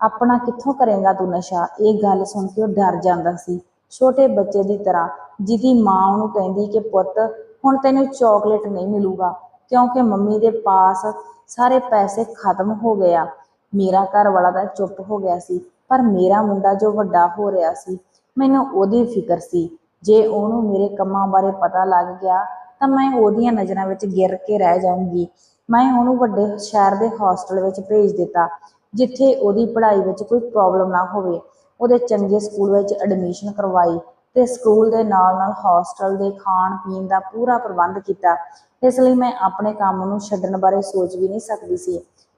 ਆਪਣਾ ਕਿੱਥੋਂ ਕਰੇਗਾ ਤੂੰ ਨਸ਼ਾ? ਇਹ ਗੱਲ ਸੁਣ ਕੇ ਉਹ ਡਰ ਜਾਂਦਾ ਸੀ। ਛੋਟੇ ਬੱਚੇ ਦੀ ਤਰ੍ਹਾਂ ਜਿਹਦੀ ਮਾਂ ਉਹਨੂੰ ਕਹਿੰਦੀ ਕਿ ਪੁੱਤ, ਹੁਣ ਤੈਨੂੰ ਚਾਕਲੇਟ ਨਹੀਂ ਮਿਲੂਗਾ ਕਿਉਂਕਿ ਮੰਮੀ ਦੇ ਪਾਸ ਸਾਰੇ ਪੈਸੇ ਖਤਮ ਹੋ ਗਿਆ ਮੇਰਾ ਘਰ ਵਾਲਾ ਤਾਂ ਚੁੱਪ ਹੋ ਗਿਆ ਸੀ, ਪਰ ਮੇਰਾ ਮੁੰਡਾ ਜੋ ਵੱਡਾ ਹੋ ਰਿਹਾ ਸੀ, ਮੈਨੂੰ ਉਹਦੀ ਫਿਕਰ ਸੀ। ਜੇ ਉਹਨੂੰ ਮੇਰੇ ਕੰਮਾਂ ਬਾਰੇ ਪਤਾ ਲੱਗ ਗਿਆ ਤਾਂ ਮੈਂ ਉਹਦੀਆਂ ਨਜ਼ਰਾਂ ਵਿੱਚ ਗਿਰ ਕੇ ਰਹਿ ਜਾਊਂਗੀ। ਮੈਂ ਉਹਨੂੰ ਵੱਡੇ ਸ਼ਹਿਰ ਦੇ ਹੌਸਟਲ ਵਿੱਚ ਭੇਜ ਦਿੱਤਾ, ਜਿੱਥੇ ਉਹਦੀ ਪੜ੍ਹਾਈ ਵਿੱਚ ਕੋਈ ਪ੍ਰੋਬਲਮ ਨਾ ਹੋਵੇ। ਉਹਦੇ ਚੰਗੇ ਸਕੂਲ ਵਿੱਚ ਐਡਮਿਸ਼ਨ ਕਰਵਾਈ ਤੇ ਸਕੂਲ ਦੇ ਨਾਲ ਨਾਲ ਹੌਸਟਲ ਦੇ ਖਾਣ ਪੀਣ ਦਾ ਪੂਰਾ ਪ੍ਰਬੰਧ ਕੀਤਾ। ਇਸ ਲਈ ਮੈਂ ਆਪਣੇ ਕੰਮ ਨੂੰ ਛੱਡਣ ਬਾਰੇ ਸੋਚ ਵੀ ਨਹੀਂ ਸਕਦੀ ਸੀ,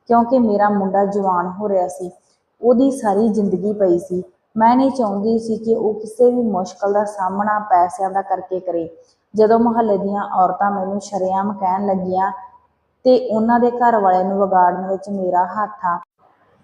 ਕਿਉਂਕਿ ਮੇਰਾ ਮੁੰਡਾ ਜਵਾਨ ਹੋ ਰਿਹਾ ਸੀ। ਉਹਦੀ ਸਾਰੀ ਜ਼ਿੰਦਗੀ ਪਈ ਸੀ। ਮੈਂ ਨਹੀਂ ਚਾਹੁੰਦੀ ਸੀ ਕਿ ਉਹ ਕਿਸੇ ਵੀ ਮੁਸ਼ਕਲ ਦਾ ਸਾਹਮਣਾ ਪੈਸਿਆਂ ਦਾ ਕਰਕੇ ਕਰੇ। ਜਦੋਂ ਮੁਹੱਲੇ ਦੀਆਂ ਔਰਤਾਂ ਮੈਨੂੰ ਸ਼ਰੇਆਮ ਕਹਿਣ ਲੱਗੀਆਂ ਤੇ ਉਹਨਾਂ ਦੇ ਘਰ ਵਾਲਿਆਂ ਨੂੰ ਵਿਗਾੜਨ ਵਿੱਚ ਮੇਰਾ ਹੱਥ ਆ।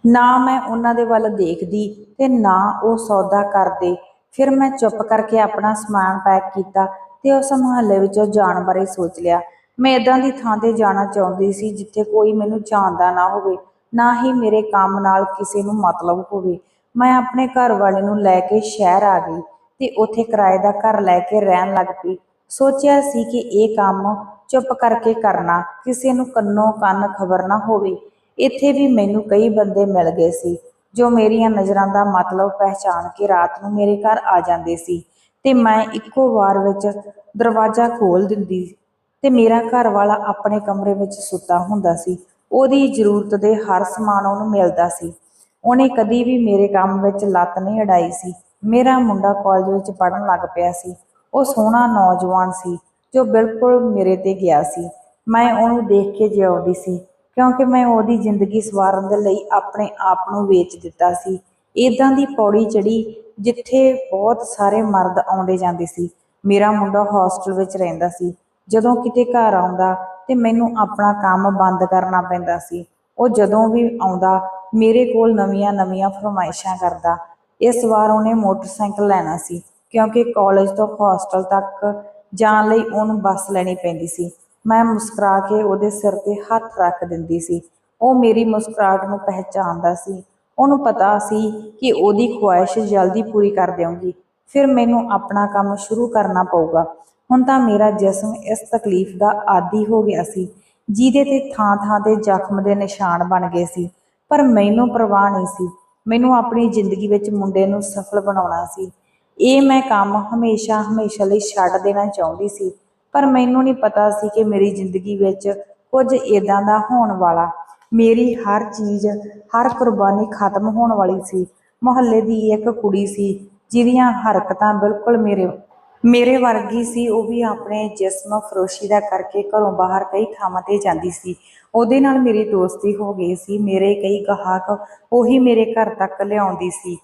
ਨਾ ਮੈਂ ਉਹਨਾਂ ਦੇ ਵੱਲ ਦੇਖਦੀ ਤੇ ਨਾ ਉਹ ਸੌਦਾ ਕਰਦੇ। ਫਿਰ ਮੈਂ ਚੁੱਪ ਕਰਕੇ ਆਪਣਾ ਸਮਾਨ ਪੈਕ ਕੀਤਾ ਤੇ ਉਸ ਮੁਹੱਲੇ ਵਿੱਚੋਂ ਜਾਣ ਬਾਰੇ ਸੋਚ ਲਿਆ। ਮੈਂ ਇਦਾਂ ਦੀ ਥਾਂ ਤੇ ਜਾਣਾ ਚਾਹੁੰਦੀ ਸੀ ਜਿੱਥੇ ਕੋਈ ਮੈਨੂੰ ਜਾਣਦਾ ਨਾ ਹੋਵੇ, ਨਾ ਹੀ ਮੇਰੇ ਕੰਮ ਨਾਲ ਕਿਸੇ ਨੂੰ ਮਤਲਬ ਹੋਵੇ। ਮੈਂ ਆਪਣੇ ਘਰ ਵਾਲੇ ਨੂੰ ਲੈ ਕੇ ਸ਼ਹਿਰ ਆ ਗਈ ਤੇ ਉੱਥੇ ਕਿਰਾਏ ਦਾ ਘਰ ਲੈ ਕੇ ਰਹਿਣ ਲੱਗ ਪਈ। ਸੋਚਿਆ ਸੀ ਕਿ ਇਹ ਕੰਮ ਚੁੱਪ ਕਰਕੇ ਕਰਨਾ, ਕਿਸੇ ਨੂੰ ਕੰਨੋਂ ਕੰਨ ਖਬਰ ਨਾ ਹੋਵੇ। ਇੱਥੇ ਵੀ ਮੈਨੂੰ ਕਈ ਬੰਦੇ ਮਿਲ ਗਏ ਸੀ, ਜੋ ਮੇਰੀਆਂ ਨਜ਼ਰਾਂ ਦਾ ਮਤਲਬ ਪਹਿਚਾਣ ਕੇ ਰਾਤ ਨੂੰ ਮੇਰੇ ਘਰ ਆ ਜਾਂਦੇ ਸੀ ਤੇ ਮੈਂ ਇੱਕੋ ਵਾਰ ਵਿੱਚ ਦਰਵਾਜ਼ਾ ਖੋਲ ਦਿੰਦੀ ਤੇ ਮੇਰਾ ਘਰ ਵਾਲਾ ਆਪਣੇ ਕਮਰੇ ਵਿੱਚ ਸੁੱਤਾ ਹੁੰਦਾ ਸੀ। ਉਹਦੀ ਜ਼ਰੂਰਤ ਦੇ ਹਰ ਸਮਾਨ ਉਹਨੂੰ ਮਿਲਦਾ ਸੀ। ਉਹਨੇ ਕਦੀ ਵੀ ਮੇਰੇ ਕੰਮ ਵਿੱਚ ਲੱਤ ਨਹੀਂ ਅੜਾਈ ਸੀ। ਮੇਰਾ ਮੁੰਡਾ ਕਾਲਜ ਵਿੱਚ ਪੜ੍ਹਨ ਲੱਗ ਪਿਆ ਸੀ। ਉਹ ਸੋਹਣਾ ਨੌਜਵਾਨ ਸੀ। ਜੋ ਬਿਲਕੁਲ ਮੇਰੇ ਤੇ ਗਿਆ ਸੀ। ਮੈਂ ਉਹਨੂੰ ਦੇਖ ਕੇ ਜਿਉਂਦੀ ਸੀ, ਕਿਉਂਕਿ ਮੈਂ ਉਹਦੀ ਜ਼ਿੰਦਗੀ ਸਵਾਰਨ ਦੇ ਲਈ ਆਪਣੇ ਆਪ ਨੂੰ ਵੇਚ ਦਿੱਤਾ ਸੀ। ਇਦਾਂ ਦੀ ਪੌੜੀ ਚੜੀ ਜਿੱਥੇ ਬਹੁਤ ਸਾਰੇ ਮਰਦ ਆਉਂਦੇ ਜਾਂਦੇ ਸੀ। ਮੇਰਾ ਮੁੰਡਾ ਹੌਸਟਲ ਵਿੱਚ ਰਹਿੰਦਾ ਸੀ। ਜਦੋਂ ਕਿਤੇ ਘਰ ਆਉਂਦਾ ਤੇ ਮੈਨੂੰ ਆਪਣਾ ਕੰਮ ਬੰਦ ਕਰਨਾ ਪੈਂਦਾ ਸੀ। ਉਹ ਜਦੋਂ ਵੀ ਆਉਂਦਾ, ਮੇਰੇ ਕੋਲ ਨਵੀਆਂ-ਨਵੀਆਂ ਫਰਮਾਇਸ਼ਾਂ ਕਰਦਾ। ਇਸ ਵਾਰ ਉਹਨੇ ਮੋਟਰਸਾਈਕਲ ਲੈਣਾ ਸੀ, ਕਿਉਂਕਿ ਕਾਲਜ ਤੋਂ ਹੌਸਟਲ ਤੱਕ ਜਾਣ ਲਈ ਉਹਨੂੰ ਬੱਸ ਲੈਣੀ ਪੈਂਦੀ ਸੀ। ਮੈਂ ਮੁਸਕਰਾ ਕੇ ਉਹਦੇ ਸਿਰ ਤੇ ਹੱਥ ਰੱਖ ਦਿੰਦੀ ਸੀ। ਉਹ ਮੇਰੀ ਮੁਸਕਰਾਹਟ ਨੂੰ ਪਹਿਚਾਣਦਾ ਸੀ। ਉਹਨੂੰ ਪਤਾ ਸੀ ਕਿ ਉਹਦੀ ਖੁਆਇਸ਼ ਜਲਦੀ ਪੂਰੀ ਕਰ ਦੇਵਾਂਗੀ ਫਿਰ ਮੈਨੂੰ ਆਪਣਾ ਕੰਮ ਸ਼ੁਰੂ ਕਰਨਾ ਪਊਗਾ। ਹੁਣ ਤਾਂ ਮੇਰਾ ਜਿਸਮ ਇਸ ਤਕਲੀਫ ਦਾ ਆਦੀ ਹੋ ਗਿਆ ਸੀ। ਜਿਹਦੇ ਤੇ ਥਾਂ-ਥਾਂ ਤੇ ਜ਼ਖਮ ਦੇ ਨਿਸ਼ਾਨ ਬਣ ਗਏ ਸੀ। ਪਰ ਮੈਨੂੰ ਪਰਵਾਹ ਨਹੀਂ ਸੀ। ਮੈਨੂੰ ਆਪਣੀ ਜ਼ਿੰਦਗੀ ਵਿੱਚ ਮੁੰਡੇ ਨੂੰ ਸਫਲ ਬਣਾਉਣਾ ਸੀ। ਇਹ ਮੈਂ ਕੰਮ ਹਮੇਸ਼ਾ ਹਮੇਸ਼ਾ ਲਈ ਛੱਡ ਦੇਣਾ ਚਾਹੁੰਦੀ ਸੀ, ਪਰ ਮੈਨੂੰ ਨਹੀਂ ਪਤਾ ਸੀ ਕਿ ਮੇਰੀ ਜ਼ਿੰਦਗੀ ਵਿੱਚ ਕੁਝ ਇਦਾਂ ਦਾ ਹੋਣ ਵਾਲਾ, ਮੇਰੀ ਹਰ ਚੀਜ਼, ਹਰ ਕੁਰਬਾਨੀ ਖਤਮ ਹੋਣ ਵਾਲੀ ਸੀ। ਮੁਹੱਲੇ ਦੀ ਇੱਕ ਕੁੜੀ ਸੀ, ਜਿਹਦੀਆਂ ਹਰਕਤਾਂ ਬਿਲਕੁਲ ਮੇਰੇ ਮੇਰੇ ਵਰਗੀ ਸੀ, ਉਹ ਵੀ ਆਪਣੇ ਜਿਸਮ ਫਰੋਸ਼ੀ ਦਾ ਕਰਕੇ ਘਰੋਂ ਬਾਹਰ ਕਈ ਥਾਵਾਂ ਤੇ ਜਾਂਦੀ ਸੀ। ਉਹਦੇ ਨਾਲ ਮੇਰੀ ਦੋਸਤੀ ਹੋ ਗਈ ਸੀ, ਮੇਰੇ ਕਈ ਗਾਹਕ ਉਹੀ ਮੇਰੇ ਘਰ ਤੱਕ ਲਿਆਉਂਦੀ ਸੀ।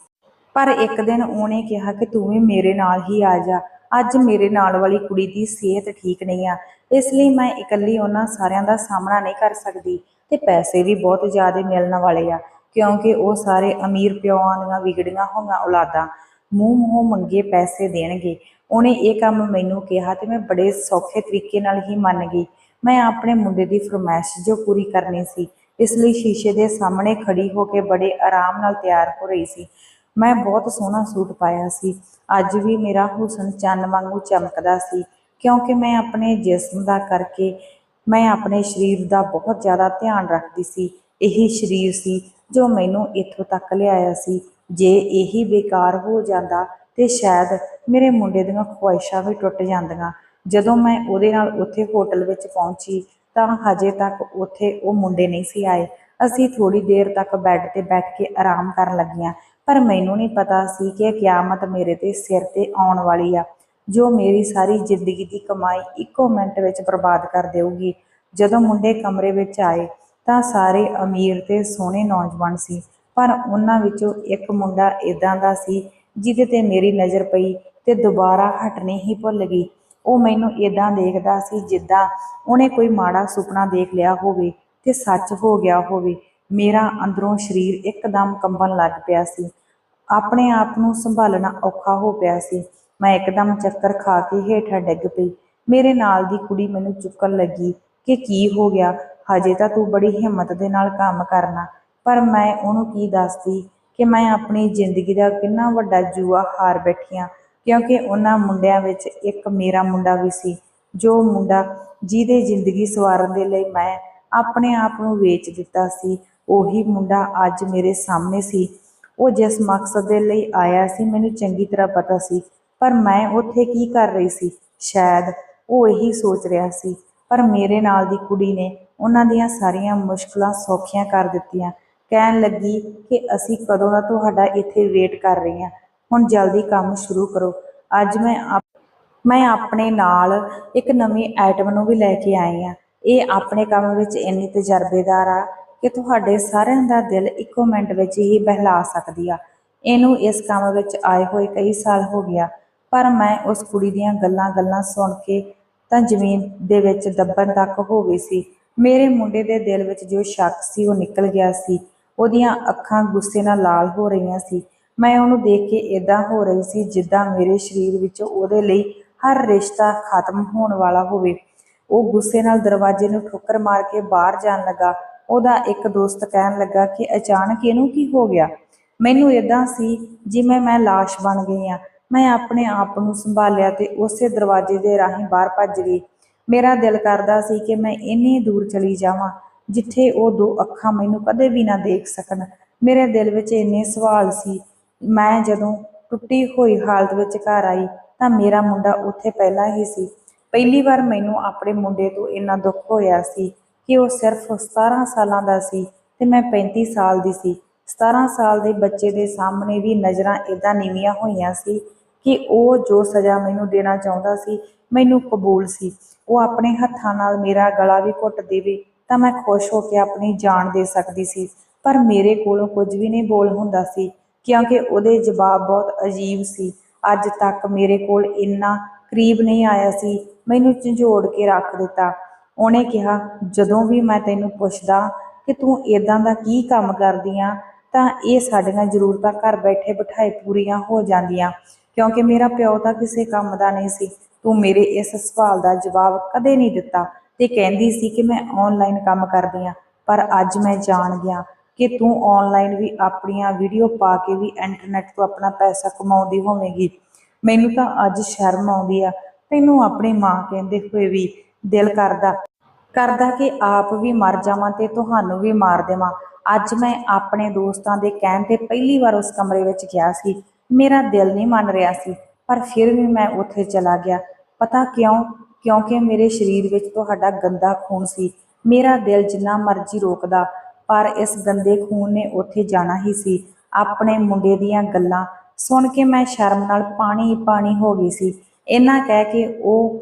ਪਰ ਇੱਕ ਦਿਨ ਉਹਨੇ ਕਿਹਾ ਕਿ ਤੂੰ ਵੀ ਮੇਰੇ ਨਾਲ ਹੀ ਆ ਜਾ। ਅੱਜ ਮੇਰੇ ਨਾਲ ਵਾਲੀ ਕੁੜੀ ਦੀ ਸਿਹਤ ਠੀਕ ਨਹੀਂ ਆ। ਇਸ ਲਈ ਮੈਂ ਇਕੱਲੀ ਉਹਨਾਂ ਸਾਰਿਆਂ ਦਾ ਸਾਹਮਣਾ ਨਹੀਂ ਕਰ ਸਕਦੀ ਤੇ ਪੈਸੇ ਵੀ ਬਹੁਤ ਜ਼ਿਆਦਾ ਮਿਲਣ ਵਾਲੇ ਆ, ਕਿਉਂਕਿ ਉਹ ਸਾਰੇ ਅਮੀਰ ਪਿਓਾਂ ਦੀਆਂ ਵਿਗੜੀਆਂ ਹੋਈਆਂ ਔਲਾਦਾਂ ਮੂੰਹ ਮੂੰਹ ਮੰਗੇ ਪੈਸੇ ਦੇਣਗੇ। ਉਹਨੇ ਇਹ ਕੰਮ ਮੈਨੂੰ ਕਿਹਾ ਤੇ ਮੈਂ ਬੜੇ ਸੌਖੇ ਤਰੀਕੇ ਨਾਲ ਹੀ ਮੰਨ ਗਈ। ਮੈਂ ਆਪਣੇ ਮੁੰਡੇ ਦੀ ਫਰਮਾਇਸ਼ ਜੋ ਪੂਰੀ ਕਰਨੀ ਸੀ, ਇਸ ਲਈ ਸ਼ੀਸ਼ੇ ਦੇ ਸਾਹਮਣੇ ਖੜੀ ਹੋ ਕੇ ਬੜੇ ਆਰਾਮ ਨਾਲ ਤਿਆਰ ਹੋ ਰਹੀ ਸੀ। ਮੈਂ ਬਹੁਤ ਸੋਹਣਾ ਸੂਟ ਪਾਇਆ ਸੀ। ਅੱਜ ਵੀ ਮੇਰਾ ਹੁਸਨ ਚੰਨ ਵਾਂਗੂ ਚਮਕਦਾ ਸੀ ਕਿਉਂਕਿ ਮੈਂ ਆਪਣੇ ਜਿਸਮ ਦਾ ਕਰਕੇ ਮੈਂ ਆਪਣੇ ਸਰੀਰ ਦਾ ਬਹੁਤ ਜ਼ਿਆਦਾ ਧਿਆਨ ਰੱਖਦੀ ਸੀ। ਇਹੀ ਸਰੀਰ ਸੀ ਜੋ ਮੈਨੂੰ ਇੱਥੋਂ ਤੱਕ ਲਿਆਇਆ ਸੀ। ਜੇ ਇਹੀ ਬੇਕਾਰ ਹੋ ਜਾਂਦਾ ਤੇ ਸ਼ਾਇਦ ਮੇਰੇ ਮੁੰਡੇ ਦੀਆਂ ਖੁਆਇਸ਼ਾਂ ਵੀ ਟੁੱਟ ਜਾਂਦੀਆਂ। ਜਦੋਂ ਮੈਂ ਉਹਦੇ ਨਾਲ ਉੱਥੇ ਹੋਟਲ ਵਿੱਚ ਪਹੁੰਚੀ ਤਾਂ ਹਜੇ ਤੱਕ ਉੱਥੇ ਉਹ ਮੁੰਡੇ ਨਹੀਂ ਸੀ ਆਏ। ਅਸੀਂ ਥੋੜੀ ਦੇਰ ਤੱਕ ਬੈੱਡ ਤੇ ਬੈਠ ਕੇ ਆਰਾਮ ਕਰਨ ਲੱਗੀਆਂ। ਪਰ ਮੈਨੂੰ ਨਹੀਂ ਪਤਾ ਸੀ ਕਿ ਕਿਆਮਤ ਮੇਰੇ ਤੇ ਸਿਰ ਤੇ ਆਉਣ ਵਾਲੀ ਆ। ਜੋ ਮੇਰੀ ਸਾਰੀ ਜ਼ਿੰਦਗੀ ਦੀ ਕਮਾਈ ਇੱਕੋ ਮਿੰਟ ਵਿੱਚ ਬਰਬਾਦ ਕਰ ਦੇਊਗੀ। ਜਦੋਂ ਮੁੰਡੇ ਕਮਰੇ ਵਿੱਚ ਆਏ ਤਾਂ ਸਾਰੇ ਅਮੀਰ ਤੇ ਸੋਹਣੇ ਨੌਜਵਾਨ ਸੀ, ਪਰ ਉਹਨਾਂ ਵਿੱਚੋਂ ਇੱਕ ਮੁੰਡਾ ਇਦਾਂ ਦਾ ਸੀ ਜਿਹਦੇ ਤੇ ਮੇਰੀ ਨਜ਼ਰ ਪਈ ਤੇ ਦੁਬਾਰਾ ਹਟਣੀ ਹੀ ਭੁੱਲ ਗਈ। ਉਹ ਮੈਨੂੰ ਇਦਾਂ ਦੇਖਦਾ ਸੀ ਜਿੱਦਾਂ ਉਹਨੇ ਕੋਈ ਮਾੜਾ ਸੁਪਨਾ ਦੇਖ ਲਿਆ ਹੋਵੇ ਤੇ ਸੱਚ ਹੋ ਗਿਆ ਹੋਵੇ। ਮੇਰਾ ਅੰਦਰੋਂ ਸਰੀਰ ਇੱਕਦਮ ਕੰਬਣ ਲੱਗ ਪਿਆ ਸੀ। ਆਪਣੇ ਆਪ ਨੂੰ ਸੰਭਾਲਣਾ ਔਖਾ ਹੋ ਪਿਆ ਸੀ। ਮੈਂ ਇੱਕਦਮ ਚੱਕਰ ਖਾ ਕੇ ਹੇਠਾਂ ਡਿੱਗ ਪਈ। ਮੇਰੇ ਨਾਲ ਦੀ ਕੁੜੀ ਮੈਨੂੰ ਚੁੱਕਣ ਲੱਗੀ ਕਿ ਕੀ ਹੋ ਗਿਆ? ਹਜੇ ਤਾਂ ਤੂੰ ਬੜੀ ਹਿੰਮਤ ਦੇ ਨਾਲ ਕੰਮ ਕਰਨਾ। ਪਰ ਮੈਂ ਉਹਨੂੰ ਕੀ ਦੱਸਦੀ ਕਿ ਮੈਂ ਆਪਣੀ ਜ਼ਿੰਦਗੀ ਦਾ ਕਿੰਨਾ ਵੱਡਾ ਜੂਆ ਹਾਰ ਬੈਠੀਆਂ ਕਿਉਂਕਿ ਉਹਨਾਂ ਮੁੰਡਿਆਂ ਵਿੱਚ ਇੱਕ ਮੇਰਾ ਮੁੰਡਾ ਵੀ ਸੀ, ਜੋ ਮੁੰਡਾ ਜਿਹਦੇ ਜ਼ਿੰਦਗੀ ਸਵਾਰਨ ਦੇ ਲਈ ਮੈਂ ਆਪਣੇ ਆਪ ਨੂੰ ਵੇਚ ਦਿੱਤਾ ਸੀ। ਉਹੀ ਮੁੰਡਾ ਅੱਜ ਮੇਰੇ ਸਾਹਮਣੇ ਸੀ। ਉਹ ਜਿਸ ਮਕਸਦ ਦੇ ਲਈ ਆਇਆ ਸੀ, ਮੈਨੂੰ ਚੰਗੀ ਤਰ੍ਹਾਂ ਪਤਾ ਸੀ। ਪਰ ਮੈਂ ਉੱਥੇ ਕੀ ਕਰ ਰਹੀ ਸੀ? ਸ਼ਾਇਦ ਉਹ ਇਹੀ ਸੋਚ ਰਿਹਾ ਸੀ। ਪਰ ਮੇਰੇ ਨਾਲ ਦੀ ਕੁੜੀ ਨੇ ਉਹਨਾਂ ਦੀਆਂ ਸਾਰੀਆਂ ਮੁਸ਼ਕਲਾਂ ਸੌਖੀਆਂ ਕਰ ਦਿੱਤੀਆਂ। ਕਹਿਣ ਲੱਗੀ ਕਿ ਅਸੀਂ ਕਦੋਂ ਦਾ ਤੁਹਾਡਾ ਇੱਥੇ ਵੇਟ ਕਰ ਰਹੇ ਹਾਂ। ਹੁਣ ਜਲਦੀ ਕੰਮ ਸ਼ੁਰੂ ਕਰੋ। ਅੱਜ ਮੈਂ ਮੈਂ ਆਪਣੇ ਨਾਲ ਇੱਕ ਨਵੀਂ ਆਈਟਮ ਨੂੰ ਵੀ ਲੈ ਕੇ ਆਈ ਹਾਂ। ਇਹ ਆਪਣੇ ਕੰਮ ਵਿੱਚ ਇੰਨੀ ਤਜਰਬੇਦਾਰ ਆ ਕਿ ਤੁਹਾਡੇ ਸਾਰਿਆਂ ਦਾ ਦਿਲ ਇੱਕੋ ਮਿੰਟ ਵਿੱਚ ਹੀ ਬਹਿਲਾ ਸਕਦੀ ਆ। ਇਹਨੂੰ ਇਸ ਕੰਮ ਵਿੱਚ ਆਏ ਹੋਏ ਕਈ ਸਾਲ ਹੋ ਗਿਆ, ਪਰ ਮੈਂ ਉਸ ਕੁੜੀ ਦੀਆਂ ਗੱਲਾਂ-ਗੱਲਾਂ ਸੁਣ ਕੇ ਤਾਂ ਜ਼ਮੀਨ ਦੇ ਵਿੱਚ ਦੱਬਣ ਤੱਕ ਹੋ ਗਈ ਸੀ। ਮੇਰੇ ਮੁੰਡੇ ਦੇ ਦਿਲ ਵਿੱਚ ਜੋ ਸ਼ੱਕ ਸੀ, ਉਹ ਨਿਕਲ ਗਿਆ ਸੀ। ਉਹਦੀਆਂ ਅੱਖਾਂ ਗੁੱਸੇ ਨਾਲ ਲਾਲ ਹੋ ਰਹੀਆਂ ਸੀ। ਮੈਂ ਉਹਨੂੰ ਦੇਖ ਕੇ ਇਦਾਂ ਹੋ ਰਹੀ ਸੀ ਜਿੱਦਾਂ ਮੇਰੇ ਸਰੀਰ ਵਿੱਚੋਂ ਉਹਦੇ ਲਈ ਹਰ ਰਿਸ਼ਤਾ ਖਤਮ ਹੋਣ ਵਾਲਾ ਹੋਵੇ। ਉਹ ਗੁੱਸੇ ਨਾਲ ਦਰਵਾਜ਼ੇ ਨੂੰ ਠੋਕਰ ਮਾਰ ਕੇ ਬਾਹਰ ਜਾਣ ਲੱਗਾ। ਉਹਦਾ ਇੱਕ ਦੋਸਤ ਕਹਿਣ ਲੱਗਾ ਕਿ ਅਚਾਨਕ ਇਹਨੂੰ ਕੀ ਹੋ ਗਿਆ? ਮੈਨੂੰ ਇਦਾਂ ਸੀ ਜਿਵੇਂ ਮੈਂ ਲਾਸ਼ ਬਣ ਗਈ ਆ ਮੈਂ ਆਪਣੇ ਆਪ ਨੂੰ ਸੰਭਾਲਿਆ ਤੇ ਉਸੇ ਦਰਵਾਜ਼ੇ ਦੇ ਰਾਹੀਂ ਬਾਹਰ ਭੱਜ ਗਈ। ਮੇਰਾ ਦਿਲ ਕਰਦਾ ਸੀ ਕਿ ਮੈਂ ਇੰਨੀ ਦੂਰ ਚਲੀ ਜਾਵਾਂ, ਜਿੱਥੇ ਉਹ ਦੋ ਅੱਖਾਂ ਮੈਨੂੰ ਕਦੇ ਵੀ ਨਾ ਦੇਖ ਸਕਣ। ਮੇਰੇ ਦਿਲ ਵਿੱਚ ਇੰਨੇ ਸਵਾਲ ਸੀ। ਮੈਂ ਜਦੋਂ ਟੁੱਟੀ ਹੋਈ ਹਾਲਤ ਵਿੱਚ ਘਰ ਆਈ ਤਾਂ ਮੇਰਾ ਮੁੰਡਾ ਉੱਥੇ ਪਹਿਲਾਂ ਹੀ ਸੀ। ਪਹਿਲੀ ਵਾਰ ਮੈਨੂੰ ਆਪਣੇ ਮੁੰਡੇ ਤੋਂ ਇੰਨਾ ਦੁੱਖ ਹੋਇਆ ਸੀ। ਕਿ ਉਹ ਸਿਰਫ 17 ਸਾਲਾਂ ਦਾ ਸੀ ਤੇ ਮੈਂ 35 ਸਾਲ ਦੀ ਸੀ। 17 ਸਾਲ ਦੇ ਬੱਚੇ ਦੇ ਸਾਹਮਣੇ ਵੀ ਨਜ਼ਰਾਂ ਇਦਾਂ ਨੀਵੀਆਂ ਹੋਈਆਂ ਸੀ ਕਿ ਉਹ ਜੋ ਸਜ਼ਾ ਮੈਨੂੰ ਦੇਣਾ ਚਾਹੁੰਦਾ ਸੀ, ਮੈਨੂੰ ਕਬੂਲ ਸੀ। ਉਹ ਆਪਣੇ ਹੱਥਾਂ ਨਾਲ ਮੇਰਾ ਗਲਾ ਵੀ ਘੁੱਟ ਦੇਵੇ ਤਾਂ ਮੈਂ ਖੁਸ਼ ਹੋ ਕੇ ਆਪਣੀ ਜਾਨ ਦੇ ਸਕਦੀ ਸੀ। ਪਰ ਮੇਰੇ ਕੋਲੋਂ ਕੁਝ ਵੀ ਨਹੀਂ ਬੋਲ ਹੁੰਦਾ ਸੀ, ਕਿਉਂਕਿ ਉਹਦੇ ਜਵਾਬ ਬਹੁਤ ਅਜੀਬ ਸੀ। ਅੱਜ ਤੱਕ ਮੇਰੇ ਕੋਲ ਇੰਨਾ ਕਰੀਬ ਨਹੀਂ ਆਇਆ ਸੀ, ਮੈਨੂੰ ਝੰਜੋੜ ਕੇ ਰੱਖ ਦਿੱਤਾ। ਉਹਨੇ ਕਿਹਾ, ਜਦੋਂ ਵੀ ਮੈਂ ਤੈਨੂੰ ਪੁੱਛਦਾ ਕਿ ਤੂੰ ਇਦਾਂ ਦਾ ਕੀ ਕੰਮ ਕਰਦੀ ਆ, ਤਾਂ ਇਹ ਸਾਡੀਆਂ ਜ਼ਰੂਰਤਾਂ ਘਰ ਬੈਠੇ ਬਿਠਾਏ ਪੂਰੀਆਂ ਹੋ ਜਾਂਦੀਆਂ, ਕਿਉਂਕਿ ਮੇਰਾ ਪਿਓ ਤਾਂ ਕਿਸੇ ਕੰਮ ਦਾ ਨਹੀਂ ਸੀ। ਤੂੰ ਮੇਰੇ ਇਸ ਸਵਾਲ ਦਾ ਜਵਾਬ ਕਦੇ ਨਹੀਂ ਦਿੱਤਾ ਤੇ ਕਹਿੰਦੀ ਸੀ ਕਿ ਮੈਂ ਆਨਲਾਈਨ ਕੰਮ ਕਰਦੀ ਆ, ਪਰ ਅੱਜ ਮੈਂ ਜਾਣ ਗਿਆ ਕਿ ਤੂੰ ਆਨਲਾਈਨ ਵੀ ਆਪਣੀਆਂ ਵੀਡੀਓ ਪਾ ਕੇ ਵੀ ਇੰਟਰਨੈਟ ਤੋਂ ਆਪਣਾ ਪੈਸਾ ਕਮਾਉਂਦੀ ਹੋਵੇਂਗੀ। ਮੈਨੂੰ ਤਾਂ ਅੱਜ ਸ਼ਰਮ ਆਉਂਦੀ ਆ। ਤੈਨੂੰ ਆਪਣੀ ਮਾਂ ਕਹਿੰਦੇ ਹੋਏ ਵੀ ਦਿਲ ਕਰਦਾ ਕਰਦਾ ਕਿ ਆਪ ਵੀ ਮਰ ਜਾਵਾਂ ਤੇ ਤੁਹਾਨੂੰ ਵੀ ਮਾਰ ਦੇਵਾਂ। ਅੱਜ ਮੈਂ ਆਪਣੇ ਦੋਸਤਾਂ ਦੇ ਕਹਿਣ ਤੇ ਪਹਿਲੀ ਵਾਰ ਉਸ ਕਮਰੇ ਵਿੱਚ ਗਿਆ ਸੀ। ਮੇਰਾ ਦਿਲ ਨਹੀਂ ਮੰਨ ਰਿਹਾ ਸੀ, ਪਰ ਫਿਰ ਵੀ ਮੈਂ ਉੱਥੇ ਚਲਾ ਗਿਆ। ਪਤਾ ਕਿਉਂ? ਕਿਉਂਕਿ ਮੇਰੇ ਸਰੀਰ ਵਿੱਚ ਤੁਹਾਡਾ ਗੰਦਾ ਖੂਨ ਸੀ। ਮੇਰਾ ਦਿਲ ਜਿੰਨਾ ਮਰਜ਼ੀ ਰੋਕਦਾ, ਪਰ ਇਸ ਗੰਦੇ ਖੂਨ ਨੇ ਉੱਥੇ ਜਾਣਾ ਹੀ ਸੀ। ਆਪਣੇ ਮੁੰਡੇ ਦੀਆਂ ਗੱਲਾਂ ਸੁਣ ਕੇ ਮੈਂ ਸ਼ਰਮ ਨਾਲ ਪਾਣੀ ਹੀ ਪਾਣੀ ਹੋ ਗਈ ਸੀ। ਇਹਨਾਂ ਕਹਿ ਕੇ ਉਹ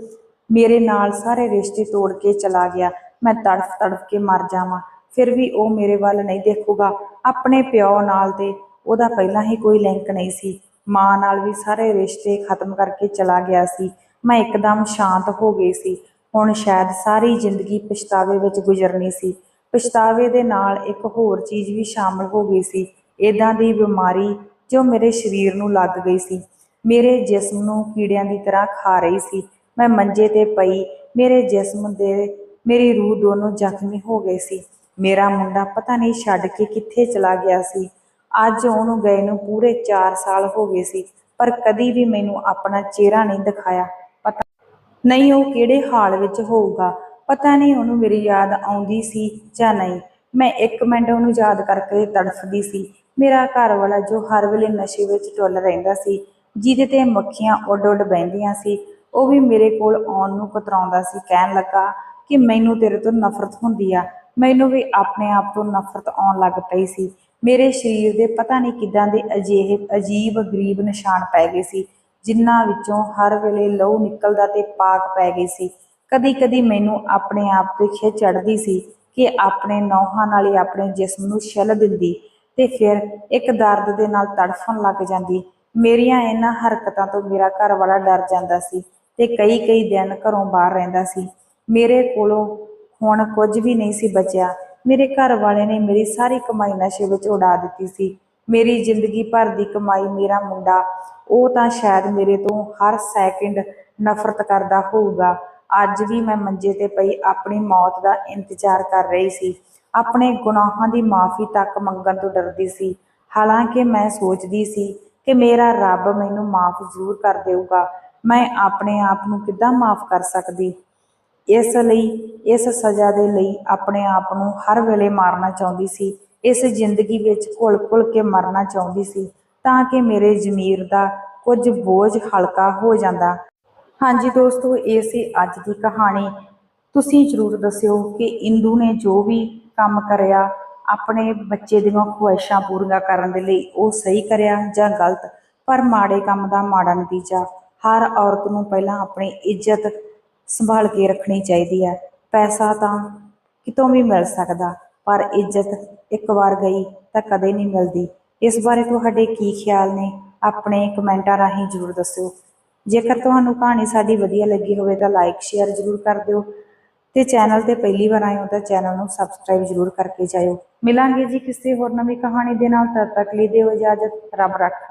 ਮੇਰੇ ਨਾਲ ਸਾਰੇ ਰਿਸ਼ਤੇ ਤੋੜ ਕੇ ਚਲਾ ਗਿਆ। ਮੈਂ ਤੜਫ ਤੜਫ ਕੇ ਮਰ ਜਾਵਾਂ। ਫਿਰ ਵੀ ਉਹ ਮੇਰੇ ਵੱਲ ਨਹੀਂ ਦੇਖੂਗਾ। ਆਪਣੇ ਪਿਓ ਨਾਲ ਤੇ ਉਹਦਾ ਪਹਿਲਾਂ ਹੀ ਕੋਈ ਲਿੰਕ ਨਹੀਂ ਸੀ। ਮਾਂ ਨਾਲ ਵੀ ਸਾਰੇ ਰਿਸ਼ਤੇ ਖਤਮ ਕਰਕੇ ਚਲਾ ਗਿਆ ਸੀ। ਮੈਂ ਇੱਕਦਮ ਸ਼ਾਂਤ ਹੋ ਗਈ ਸੀ। ਹੁਣ ਸ਼ਾਇਦ ਸਾਰੀ ਜ਼ਿੰਦਗੀ ਪਛਤਾਵੇ ਵਿੱਚ ਗੁਜ਼ਰਨੀ ਸੀ। ਪਛਤਾਵੇ ਦੇ ਨਾਲ ਇੱਕ ਹੋਰ ਚੀਜ਼ ਵੀ ਸ਼ਾਮਲ ਹੋ ਗਈ ਸੀ। ਇਦਾਂ ਦੀ ਬਿਮਾਰੀ ਜੋ ਮੇਰੇ ਸਰੀਰ ਨੂੰ ਲੱਗ ਗਈ ਸੀ। ਮੇਰੇ ਜਿਸਮ ਨੂੰ ਕੀੜਿਆਂ ਦੀ ਤਰ੍ਹਾਂ ਖਾ ਰਹੀ ਸੀ। ਮੈਂ ਮੰਜੇ ਤੇ ਪਈ, ਮੇਰੇ ਜਿਸਮ ਦੇ, ਮੇਰੀ ਰੂਹ ਦੋਨੋਂ ਜ਼ਖਮੀ ਹੋ ਗਏ ਸੀ। ਮੇਰਾ ਮੁੰਡਾ ਪਤਾ ਨਹੀਂ ਛੱਡ ਕੇ ਕਿੱਥੇ ਚਲਾ ਗਿਆ ਸੀ। ਅੱਜ ਉਹਨੂੰ ਗਏ ਨੂੰ ਪੂਰੇ 4 ਸਾਲ ਹੋ ਗਏ ਸੀ, ਪਰ ਕਦੀ ਵੀ ਮੈਨੂੰ ਆਪਣਾ ਚਿਹਰਾ ਨਹੀਂ ਦਿਖਾਇਆ। ਪਤਾ ਨਹੀਂ ਉਹ ਕਿਹੜੇ ਹਾਲ ਵਿੱਚ ਹੋਊਗਾ। ਪਤਾ ਨਹੀਂ ਉਹਨੂੰ ਮੇਰੀ ਯਾਦ ਆਉਂਦੀ ਸੀ ਜਾਂ ਨਹੀਂ। ਮੈਂ ਇੱਕ ਮਿੰਟ ਉਹਨੂੰ ਯਾਦ ਕਰਕੇ ਤੜਫਦੀ ਸੀ। ਮੇਰਾ ਘਰ ਵਾਲਾ ਜੋ ਹਰ ਵੇਲੇ ਨਸ਼ੇ ਵਿੱਚ ਟੁੱਲ ਰਹਿੰਦਾ ਸੀ, ਜਿਹਦੇ ਤੇ ਮੱਖੀਆਂ ਉੱਡ ਉੱਡ ਬਹਿੰਦੀਆਂ ਸੀ ਉਹ ਵੀ ਮੇਰੇ ਕੋਲ ਆਉਣ ਨੂੰ ਕਤਰਾਉਂਦਾ ਸੀ, ਕਹਿਣ ਲੱਗਾ ਕਿ ਮੈਨੂੰ ਤੇਰੇ ਤੋਂ ਨਫ਼ਰਤ ਹੁੰਦੀ ਆ। ਮੈਨੂੰ ਵੀ ਆਪਣੇ ਆਪ ਤੋਂ ਨਫ਼ਰਤ ਆਉਣ ਲੱਗ ਪਈ ਸੀ। ਮੇਰੇ ਸਰੀਰ ਦੇ ਪਤਾ ਨਹੀਂ ਕਿਦਾਂ ਦੇ ਅਜਿਹੇ ਅਜੀਬ, ਗਰੀਬ ਨਿਸ਼ਾਨ ਪੈ ਗਏ ਸੀ, ਜਿਨ੍ਹਾਂ ਵਿੱਚੋਂ ਹਰ ਵੇਲੇ ਲਹੂ ਨਿਕਲਦਾ ਤੇ ਪਾਕ ਪੈ ਗਈ ਸੀ। ਕਦੀ ਕਦੀ ਮੈਨੂੰ ਆਪਣੇ ਆਪ ਤੇ ਖਿੱਚ ਚੜਦੀ ਸੀ ਕਿ ਆਪਣੇ ਨੌਹਾਂ ਨਾਲ ਹੀ ਆਪਣੇ ਜਿਸਮ ਨੂੰ ਛਿੱਲ ਦਿੰਦੀ ਤੇ ਫਿਰ ਇੱਕ ਦਰਦ ਦੇ ਨਾਲ ਤੜਫਣ ਲੱਗ ਜਾਂਦੀ। ਮੇਰੀਆਂ ਇਹਨਾਂ ਹਰਕਤਾਂ ਤੋਂ ਮੇਰਾ ਘਰ ਵਾਲਾ ਡਰ ਜਾਂਦਾ ਸੀ। ਤੇ ਕਈ ਕਈ ਦਿਨ ਘਰੋਂ ਬਾਹਰ ਰਹਿੰਦਾ ਸੀ। ਮੇਰੇ ਕੋਲੋਂ ਹੁਣ ਕੁਝ ਵੀ ਨਹੀਂ ਸੀ ਬਚਿਆ। ਮੇਰੇ ਘਰ ਵਾਲੇ ਨੇ ਮੇਰੀ ਸਾਰੀ ਕਮਾਈ ਨਸ਼ੇ ਵਿੱਚ ਉਡਾ ਦਿੱਤੀ ਸੀ। ਮੇਰੀ ਜ਼ਿੰਦਗੀ ਭਰ ਦੀ ਕਮਾਈ ਮੇਰਾ ਮੁੰਡਾ, ਉਹ ਤਾਂ ਸ਼ਾਇਦ ਮੇਰੇ ਤੋਂ ਹਰ ਸੈਕਿੰਡ ਨਫ਼ਰਤ ਕਰਦਾ ਹੋਊਗਾ। ਅੱਜ ਵੀ ਮੈਂ ਮੰਜੇ ਤੇ ਪਈ ਆਪਣੀ ਮੌਤ ਦਾ ਇੰਤਜ਼ਾਰ ਕਰ ਰਹੀ ਸੀ। ਆਪਣੇ ਗੁਨਾਹਾਂ ਦੀ ਮਾਫੀ ਤੱਕ ਮੰਗਣ ਤੋਂ ਡਰਦੀ ਸੀ। ਹਾਲਾਂਕਿ ਮੈਂ ਸੋਚਦੀ ਸੀ ਕਿ ਮੇਰਾ ਰੱਬ ਮੈਨੂੰ ਮਾਫ ਜ਼ਰੂਰ ਕਰ ਦੇਊਗਾ। ਮੈਂ ਆਪਣੇ ਆਪ ਨੂੰ ਕਿੱਦਾਂ ਮਾਫ ਕਰ ਸਕਦੀ? ਇਸ ਲਈ, ਇਸ ਸਜ਼ਾ ਦੇ ਲਈ ਆਪਣੇ ਆਪ ਨੂੰ ਹਰ ਵੇਲੇ ਮਾਰਨਾ ਚਾਹੁੰਦੀ ਸੀ। ਇਸ ਜ਼ਿੰਦਗੀ ਵਿੱਚ ਘੁਲ-ਘੁਲ ਕੇ ਮਰਨਾ ਚਾਹੁੰਦੀ ਸੀ ਤਾਂ ਕਿ ਮੇਰੇ ਜ਼ਮੀਰ ਦਾ ਕੁਝ ਬੋਝ ਹਲਕਾ ਹੋ ਜਾਂਦਾ। ਹਾਂਜੀ ਦੋਸਤੋ, ਇਹ ਸੀ ਅੱਜ ਦੀ ਕਹਾਣੀ। ਤੁਸੀਂ ਜਰੂਰ ਦੱਸਿਓ ਕਿ ਇੰਦੂ ਨੇ ਜੋ ਵੀ ਕੰਮ ਕਰਿਆ, ਆਪਣੇ ਬੱਚੇ ਦੀਆਂ ਖੁਆਇਸ਼ਾਂ ਪੂਰੀਆਂ ਕਰਨ ਦੇ ਲਈ ਉਹ ਸਹੀ ਕਰਿਆ ਜਾਂ ਗਲਤ, ਪਰ ਮਾੜੇ ਕੰਮ ਦਾ ਮਾੜਾ ਨਤੀਜਾ ਹਰ ਔਰਤ ਨੂੰ ਪਹਿਲਾਂ ਆਪਣੀ ਇੱਜ਼ਤ ਸੰਭਾਲ ਕੇ ਰੱਖਣੀ ਚਾਹੀਦੀ ਹੈ। ਪੈਸਾ ਤਾਂ ਕਿਤੋਂ ਵੀ ਮਿਲ ਸਕਦਾ, ਪਰ ਇੱਜ਼ਤ ਇੱਕ ਵਾਰ ਗਈ ਤਾਂ ਕਦੇ ਨਹੀਂ ਮਿਲਦੀ। ਇਸ ਬਾਰੇ ਤੁਹਾਡੇ ਕੀ ਖਿਆਲ ਨੇ? ਆਪਣੇ ਕਮੈਂਟਾਂ ਰਾਹੀਂ ਜਰੂਰ ਦੱਸਿਓ। ਜੇਕਰ ਤੁਹਾਨੂੰ ਕਹਾਣੀ ਸਾਡੀ ਵਧੀਆ ਲੱਗੀ ਹੋਵੇ ਤਾਂ ਲਾਈਕ ਸ਼ੇਅਰ ਜਰੂਰ ਕਰ ਦਿਓ। ਤੇ ਚੈਨਲ ਤੇ ਪਹਿਲੀ ਵਾਰ ਆਏ ਹੋ ਤਾਂ ਚੈਨਲ ਨੂੰ ਸਬਸਕ੍ਰਾਈਬ ਜਰੂਰ ਕਰਕੇ ਜਾਇਓ। ਮਿਲਾਂਗੇ ਜੀ ਕਿਸੇ ਹੋਰ ਨਵੀਂ ਕਹਾਣੀ ਦੇ ਨਾਲ, ਤਦ ਤੱਕ ਲਈ ਦਿਓ ਇਜਾਜ਼ਤ। ਰੱਬ ਰੱਖਾ।